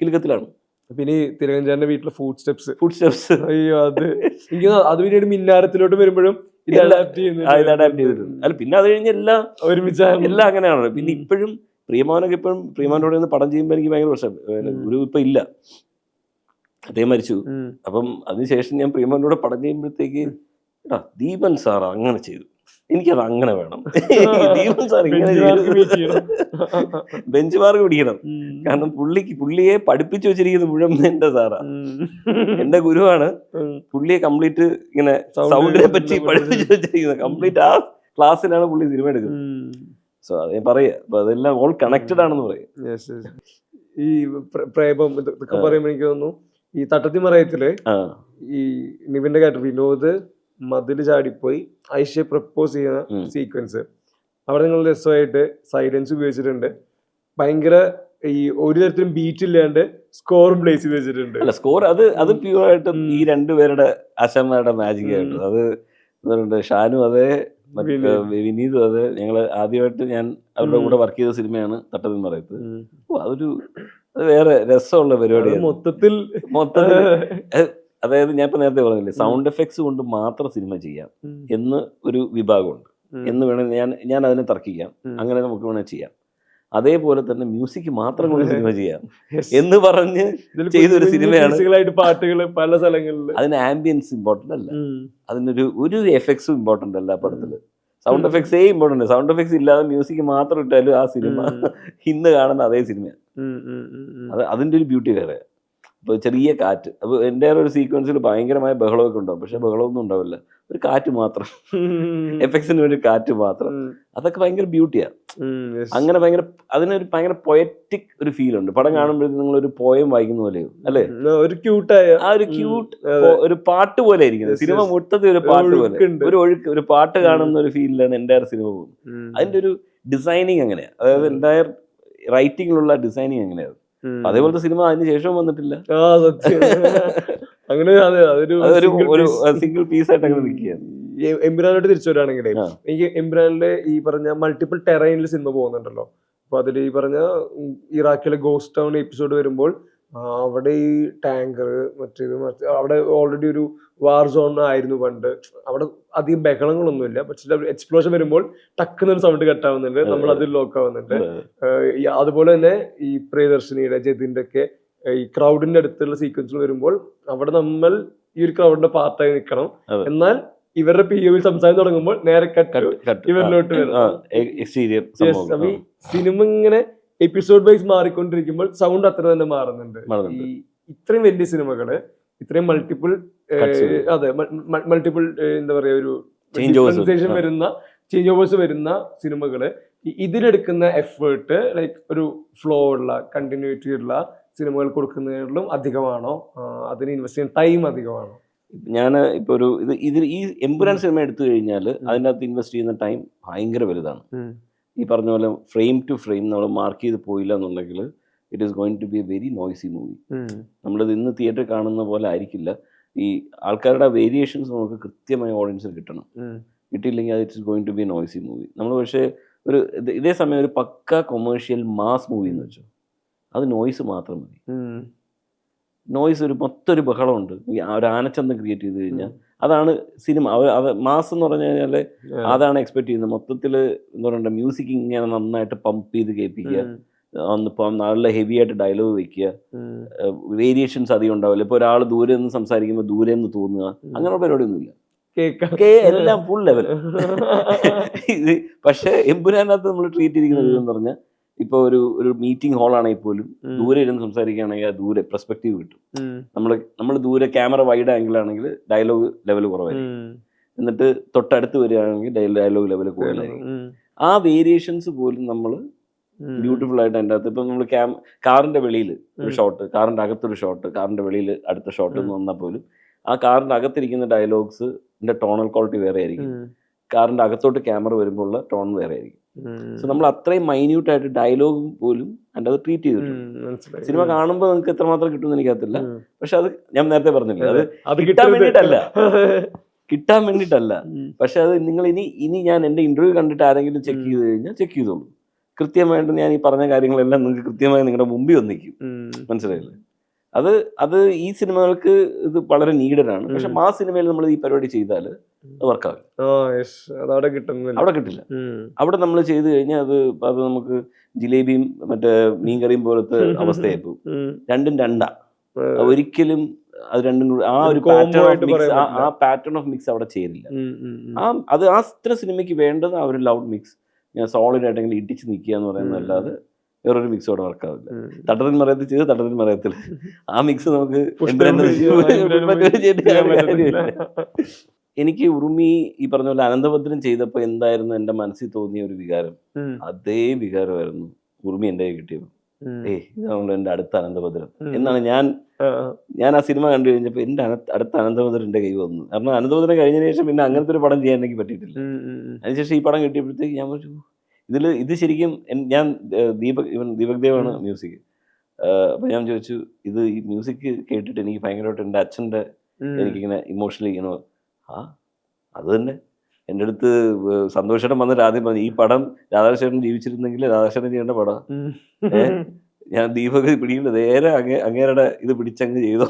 കിലുക്കത്തിലാണ്.
പിന്നെ ഈ തിരകഞ്ചാന്റെ വീട്ടിലെ ഫുഡ് സ്റ്റെപ്സ്
ഫുഡ് സ്റ്റെപ്സ്
അയ്യോ അത് എനിക്ക് അത് പിന്നീട് മിന്നാരത്തിലോട്ട് വരുമ്പോഴും ഇത്
എല്ലാം-
adapt
അഡാപ്റ്റ് ചെയ്തിട്ടുണ്ട്. അല്ല പിന്നെ അത് കഴിഞ്ഞ് എല്ലാം
ഒരുമിച്ച
എല്ലാം അങ്ങനെയാണല്ലോ പിന്നെ ഇപ്പോഴും പ്രിയമാനൊക്കെ ഇപ്പോഴും പ്രിയമാനോട് നിന്ന് പടം ചെയ്യുമ്പോൾ എനിക്ക് ഭയങ്കര പ്രശ്നം
ഒരു
ഗുരു ഇപ്പൊ ഇല്ല. അദ്ദേഹം മരിച്ചു. അപ്പം അതിനുശേഷം ഞാൻ പ്രിയമാനോട് പടം ചെയ്യുമ്പോഴത്തേക്ക് എടാ ദീപൻ സാർ അങ്ങനെ ചെയ്തു. എനിക്കത് അങ്ങനെ വേണം. [LAUGHS] ദീപൻ സാർ ഇങ്ങനെ. ബെഞ്ച് മാർക്ക് പിടിക്കണം. കാരണം പുള്ളിക്ക് പുള്ളിയെ പഠിപ്പിച്ചു വെച്ചിരിക്കുന്നത് മുഴുവൻ എന്റെ സാറാ. എന്റെ ഗുരുവാണ്. പുള്ളിയെ കംപ്ലീറ്റ് ഇങ്ങനെ സൗണ്ടിനെ പറ്റി
പഠിപ്പിച്ച്
വെച്ചിരിക്കുന്നത്. കംപ്ലീറ്റ് ആ ക്ലാസ്സിലാണ് പുള്ളി സിനിമ എടുക്കുന്നത്. സോ അത് ഞാൻ പറയുക. അപ്പൊ അതെല്ലാം ഓൾ കണക്റ്റഡ് ആണെന്ന് പറയും.
ഈ പ്ര- പ്രേമം ഇത് ഇതൊക്കെ. പറയുമ്പോൾ എനിക്ക് തോന്നുന്നു ഈ
തട്ടത്തിമറയത്തിൽ
ഈ നിവിന്റെ കാര്യം വിനോദ് മതിൽ ചാടിപ്പോയി. ഐഷയെ പ്രപ്പോസ് ചെയ്യുന്ന സീക്വൻസ് അവിടെ നിങ്ങൾ രസമായിട്ട് സൈലൻസ് ഉപയോഗിച്ചിട്ടുണ്ട്. ഭയങ്കര ഈ ഒരു തരത്തിലും ബീറ്റ് ഇല്ലാണ്ട് സ്കോർ പ്ലേസ് ചെയ്ത് വെച്ചിട്ടുണ്ട്.
അല്ല സ്കോർ അത് അത്. പ്യൂർ ആയിട്ടും. ഈ രണ്ടുപേരുടെ അശന്മാരുടെ മാജിക്. ആയിട്ട് അത് ഷാനു ഷാനും അതെ മറ്റേ
വിനീത്.
അതെ. ഞങ്ങൾ ആദ്യമായിട്ട് ഞാൻ അവരുടെ കൂടെ വർക്ക് ചെയ്ത സിനിമയാണ് തട്ടതിൻ പറയത്ത് അതൊരു അത് വേറെ രസമുള്ള പരിപാടിയാണ്.
മൊത്തത്തിൽ
മൊത്തത്തിൽ അതായത് ഞാൻ ഇപ്പൊ നേരത്തെ പറഞ്ഞില്ലേ സൗണ്ട് എഫക്ട്സ് കൊണ്ട് മാത്രം സിനിമ ചെയ്യാം എന്ന് ഒരു വിഭാഗമുണ്ട്. എന്ന് വേണമെങ്കിൽ ഞാൻ ഞാൻ അതിനെ തർക്കിക്കാം. അങ്ങനെ നമുക്ക് വേണമെങ്കിൽ ചെയ്യാം. അതേപോലെ തന്നെ മ്യൂസിക് മാത്രം കൊണ്ട് സിനിമ [LAUGHS] ചെയ്യാം എന്ന് പറഞ്ഞ് ചെയ്തൊരു സിനിമയാണ്.
പാട്ടുകൾ പല സ്ഥലങ്ങളിൽ
അതിന് ആംബിയൻസ് ഇമ്പോർട്ടന്റ് അല്ല. അതിനൊരു ഒരു എഫക്ട്സും ഇമ്പോർട്ടന്റ് അല്ല പടത്തിൽ സൗണ്ട് എഫക്ട്സേ ഇമ്പോർട്ടന്റ് സൗണ്ട് എഫക്ട്സ് ഇല്ലാതെ മ്യൂസിക് മാത്രം ഇട്ടാലും ആ സിനിമ ഇന്ന് കാണുന്ന അതേ സിനിമയാണ് അത് അതിന്റെ ഒരു ബ്യൂട്ടി വേറെ. അപ്പോൾ ചെറിയ കാറ്റ്. അപ്പോൾ എന്റെ ഒരു സീക്വൻസിൽ ഭയങ്കരമായ ബഹളമൊക്കെ ഉണ്ടാവും. പക്ഷെ ബഹളമൊന്നും ഉണ്ടാവില്ല. ഒരു കാറ്റ് മാത്രം. എഫക്ട്സിന് വേണ്ടി കാറ്റ് മാത്രം. അതൊക്കെ ഭയങ്കര ബ്യൂട്ടിയാണ് അങ്ങനെ ഭയങ്കര അതിനൊരു ഭയങ്കര പൊയറ്റിക് ഒരു ഫീൽ ഉണ്ട്. പടം കാണുമ്പോഴത്തേക്കും നിങ്ങൾ ഒരു പോയം വായിക്കുന്ന പോലെയോ അല്ലേ?
ഒരു ക്യൂട്ടായ
ആ ഒരു ക്യൂട്ട് ഒരു പാട്ട് പോലെ ഇരിക്കുന്നത് സിനിമ. മൊത്തത്തിൽ ഒരു പാട്ട് പോലെ. ഒരു ഒഴുക്ക് ഒരു പാട്ട് കാണുന്ന ഒരു ഫീലിലാണ് എന്റെ സിനിമ പോകുന്നത്. അതിന്റെ ഒരു ഡിസൈനിങ് അങ്ങനെയാണ് അതായത് എന്റെ റൈറ്റിങ്ങിലുള്ള ഡിസൈനിങ് അങ്ങനെയാണ് അതേപോലത്തെ സിനിമ അതിന് ശേഷവും വന്നിട്ടില്ല.
അങ്ങനെ അതെ അതൊരു
ഒരു സിംഗിൾ പീസ് ആയിട്ട് അങ്ങനെ നിൽക്കുകയാണ്.
എംബ്രാനോട് തിരിച്ചു
വരാണെങ്കിൽ.
എനിക്ക് എംബ്രാനിലെ ഈ പറഞ്ഞ മൾട്ടിപ്പിൾ ടെറൈനിൽ സിനിമ പോകുന്നുണ്ടല്ലോ. അപ്പൊ അതിൽ ഈ പറഞ്ഞ ഇറാഖിലെ ഗോസ്റ്റ് ടൗൺ എപ്പിസോഡ് വരുമ്പോൾ അവിടെ ഈ ടാങ്കർ മറ്റേത് മറ്റേ അവിടെ ഓൾറെഡി ഒരു വാർ സോൺ ആയിരുന്നു പണ്ട്. അവിടെ അധികം ബഹളങ്ങളൊന്നുമില്ല. പക്ഷെ എക്സ്പ്ലോഷൻ വരുമ്പോൾ ടക്കുന്ന ഒരു സൗണ്ട് കട്ടാവുന്നുണ്ട്. നമ്മൾ അതിൽ ലോക്ക് ആവുന്നുണ്ട്. അതുപോലെ തന്നെ ഈ പ്രിയദർശിനിയുടെ ജതിന്റെ ഒക്കെ ഈ ക്രൗഡിന്റെ അടുത്തുള്ള സീക്വൻസിൽ വരുമ്പോൾ അവിടെ നമ്മൾ ഈ ഒരു ക്രൗഡിന്റെ പാർട്ടായി നിൽക്കണം. എന്നാൽ ഇവരുടെ പി ഒയിൽ സംസാരം തുടങ്ങുമ്പോൾ നേരെ കട്ട് ഇവരിലോട്ട് വരും. സിനിമ ഇങ്ങനെ എപ്പിസോഡ് വൈസ് മാറിക്കൊണ്ടിരിക്കുമ്പോൾ സൗണ്ട് അത്ര തന്നെ മാറുന്നുണ്ട്. ഈ ഇത്രയും വലിയ സിനിമകൾ ഇത്രയും മൾട്ടിപ്പിൾ. അതെ മൾട്ടിപ്പിൾ എന്താ പറയാ ഒരു
ആ.
വരുന്ന ചേഞ്ച് ഓവേഴ്സ് വരുന്ന സിനിമകൾ ഇതിലെടുക്കുന്ന എഫേർട്ട് ലൈക്ക് ഒരു ഫ്ലോ ഉള്ള കണ്ടിന്യൂറ്റി ഉള്ള സിനിമകൾ കൊടുക്കുന്നതിലും അധികമാണോ? അതിന് ഇൻവെസ്റ്റ് ചെയ്യുന്ന ടൈം അധികമാണോ?
ഞാൻ ഇപ്പൊ ഒരു ഇത് ഇതിൽ ഈ എമ്പുരാൻ സിനിമ എടുത്തു കഴിഞ്ഞാൽ അതിനകത്ത് ഇൻവെസ്റ്റ് ചെയ്യുന്ന ടൈം ഭയങ്കര വലുതാണ്. ഈ പറഞ്ഞ പോലെ ഫ്രെയിം ടു ഫ്രെയിം നമ്മൾ മാർക്ക് ചെയ്ത് പോയില്ല എന്നുണ്ടെങ്കിൽ it is going to be a very noisy movie നമ്മളിത് ഇന്ന് തിയേറ്ററിൽ കാണുന്ന പോലെ ആയിരിക്കില്ല. ഈ ആൾക്കാരുടെ വേരിയേഷൻസ് നമുക്ക് കൃത്യമായ ഓഡിയൻസിൽ കിട്ടണം. കിട്ടിയില്ലെങ്കിൽ അത് it's going to be noisy movie നമ്മൾ പക്ഷേ ഒരു ഇതേ സമയം ഒരു പക്ക കൊമേഴ്ഷ്യൽ മാസ് മൂവി എന്ന് വെച്ചോ. അത് നോയ്സ് മാത്രം മതി. നോയ്സ് ഒരു മൊത്തൊരു ഒരു ബഹളമുണ്ട്. ഒരു ആനച്ചന്തം ക്രിയേറ്റ് ചെയ്ത് കഴിഞ്ഞാൽ അതാണ് സിനിമ അവർ അത് മാസ് എന്ന് പറഞ്ഞു കഴിഞ്ഞാൽ അതാണ് എക്സ്പെക്ട് ചെയ്യുന്നത്. മൊത്തത്തിൽ എന്താ പറയുക മ്യൂസിക് ഇങ്ങനെ നന്നായിട്ട് പമ്പ് ചെയ്ത് കേൾപ്പിക്കുക. ഒന്നിപ്പം നല്ല ഹെവി ആയിട്ട് ഡയലോഗ് വെക്കുക. വേരിയേഷൻസ് അധികം ഉണ്ടാവില്ല. ഇപ്പോൾ ഒരാൾ ദൂരെ നിന്ന് സംസാരിക്കുമ്പോൾ ദൂരെ നിന്ന് തോന്നുക അങ്ങനെയുള്ള പരിപാടിയൊന്നുമില്ല. എല്ലാം ഫുൾ ലെവൽ [LAUGHS] ഇത് പക്ഷേ എമ്പുരാനകത്ത് നമ്മൾ ട്രീറ്റ് ചെയ്തിരിക്കുന്നത് എന്ന് പറഞ്ഞാൽ ഇപ്പോൾ ഒരു ഒരു മീറ്റിംഗ് ഹാളാണെങ്കിൽ പോലും ദൂരെ ഇരുന്ന് സംസാരിക്കുകയാണെങ്കിൽ ആ ദൂരെ പെർസ്പെക്റ്റീവ് കിട്ടും. നമ്മൾ നമ്മൾ ദൂരെ ക്യാമറ വൈഡ് ആംഗിൾ ആണെങ്കിൽ ഡയലോഗ് ലെവൽ കുറവായിരിക്കും. എന്നിട്ട് തൊട്ടടുത്ത് വരികയാണെങ്കിൽ ഡയലോഗ് ലെവൽ കൂടുതലായിരിക്കും. ആ വേരിയേഷൻസ് പോലും നമ്മൾ ബ്യൂട്ടിഫുൾ ആയിട്ട് അതിന്റെ അകത്ത്. ഇപ്പം നമ്മൾ ക്യാം കാറിന്റെ വെളിയിൽ ഒരു ഷോട്ട് കാറിന്റെ അകത്തൊരു ഷോട്ട് കാറിന്റെ വെളിയിൽ അടുത്ത ഷോട്ട് എന്ന് വന്നാൽ പോലും ആ കാറിന്റെ അകത്തിരിക്കുന്ന ഡയലോഗ്സ് ടോണൽ ക്വാളിറ്റി വേറെ ആയിരിക്കും. കാറിന്റെ അകത്തോട്ട് ക്യാമറ വരുമ്പോൾ ഉള്ള ടോൺ വേറെ ആയിരിക്കും. സോ നമ്മൾ അത്രയും മൈന്യൂട്ട് ആയിട്ട് ഡയലോഗും പോലും അതിന്റെ അത് ട്രീറ്റ് ചെയ്തിട്ടുണ്ട്. സിനിമ കാണുമ്പോൾ നിങ്ങൾക്ക് എത്രമാത്രം കിട്ടുമെന്ന് എനിക്കത്തില്ല പക്ഷെ അത് ഞാൻ നേരത്തെ പറഞ്ഞില്ല അത്
അത്
കിട്ടാൻ വേണ്ടിയിട്ടല്ല. [LAUGHS] കിട്ടാൻ വേണ്ടിയിട്ടല്ല. പക്ഷെ അത് നിങ്ങൾ ഇനി ഇനി ഞാൻ എന്റെ ഇന്റർവ്യൂ കണ്ടിട്ട് ആരെങ്കിലും ചെക്ക്. ചെയ്ത് കഴിഞ്ഞാൽ ചെക്ക് ചെയ്തോളൂ. കൃത്യമായിട്ട് ഞാൻ ഈ പറഞ്ഞ കാര്യങ്ങളെല്ലാം നിങ്ങൾക്ക് കൃത്യമായി നിങ്ങളുടെ മുമ്പിൽ ഒന്നിക്കും. മനസ്സിലായില്ലേ? അത് അത് ഈ സിനിമകൾക്ക് ഇത് വളരെ നീഡഡാണ് പക്ഷെ. ആ സിനിമയിൽ നമ്മൾ ഈ പരിപാടി ചെയ്താൽ അത്
യെസ്. അതവിടെ കിട്ടുന്നില്ല.
അവിടെ കിട്ടില്ല. അവിടെ നമ്മൾ ചെയ്ത് കഴിഞ്ഞാൽ അത് അത് നമുക്ക് ജിലേബിയും മറ്റേ മീൻകറിയും പോലത്തെ അവസ്ഥയായി പോകും രണ്ടും രണ്ടാ. ഒരിക്കലും അത് രണ്ടും കൂടി ആ
ഒരു
പാറ്റേൺ ഓഫ് മിക്സ് ആ പാറ്റേൺ ഓഫ് മിക്സ് അവിടെ ചേരില്ല.
ഉം.
ആ അത് ആ ഇത്ര സിനിമയ്ക്ക് വേണ്ടത് ആ ഒരു ലൗഡ് മിക്സ് ഞാൻ സോളിഡ് ആയിട്ടെങ്കിലും ഇടിച്ച് നിൽക്കുക എന്ന് പറയുന്നതല്ലാതെ വേറൊരു മിക്സ് അവിടെ വർക്കാവില്ല
ആവില്ല.
തട്ടത്തിൽ മറയത്തിൽ ചെയ്ത് തട്ടത്തിൽ മറയത്തിൽ ആ മിക്സ് നമുക്ക്. എനിക്ക് ഉറുമി ഈ പറഞ്ഞ പോലെ അനന്തഭദ്രൻ ചെയ്തപ്പോൾ എന്തായിരുന്നു എന്റെ മനസ്സിൽ തോന്നിയ ഒരു വികാരം? അതേ വികാരമായിരുന്നു ഉറുമി എന്റെ കിട്ടിയത്. ഏയ് ഇതാണല്ലോ എന്റെ അടുത്ത അനന്തഭദ്രൻ എന്നാണ് ഞാൻ ഞാൻ ആ സിനിമ കണ്ടു കഴിഞ്ഞപ്പോൾ എന്റെ അടുത്ത അനന്തഭദ്രൻ എന്റെ കൈ വന്നു. കാരണം അനന്തഭദ്രൻ കഴിഞ്ഞതിന് ശേഷം പിന്നെ അങ്ങനത്തെ ഒരു പടം ചെയ്യാൻ എനിക്ക് പറ്റിയിട്ടില്ല. അതിനുശേഷം ഈ പടം കിട്ടിയപ്പോഴത്തേക്ക് ഞാൻ പറഞ്ഞു ഇതിൽ ഇത് ശരിക്കും ഞാൻ ദീപക് ഇവൻ ദീപക് ദേവാണ് മ്യൂസിക്. അപ്പോൾ ഞാൻ ചോദിച്ചു ഇത് ഈ മ്യൂസിക് കേട്ടിട്ട് എനിക്ക് ഭയങ്കരമായിട്ട് എന്റെ
അച്ഛന്റെ.
എനിക്കിങ്ങനെ ഇമോഷണലി ഇങ്ങനെ ആ അത് തന്നെ. എന്റെ അടുത്ത് സന്തോഷം സന്തോഷേട്ടൻ വന്നിട്ട് ആദ്യം പറഞ്ഞു ഈ പടം രാധാകൃഷ്ണൻ ജീവിച്ചിരുന്നെങ്കിൽ രാധാകൃഷ്ണൻ ചെയ്യേണ്ട പടം? [LAUGHS] ഞാൻ ദീപക് പിടിയില്ല നേരെ അങ്ങേ അങ്ങേരുടെ ഇത് പിടിച്ചങ്ങ് ചെയ്തു.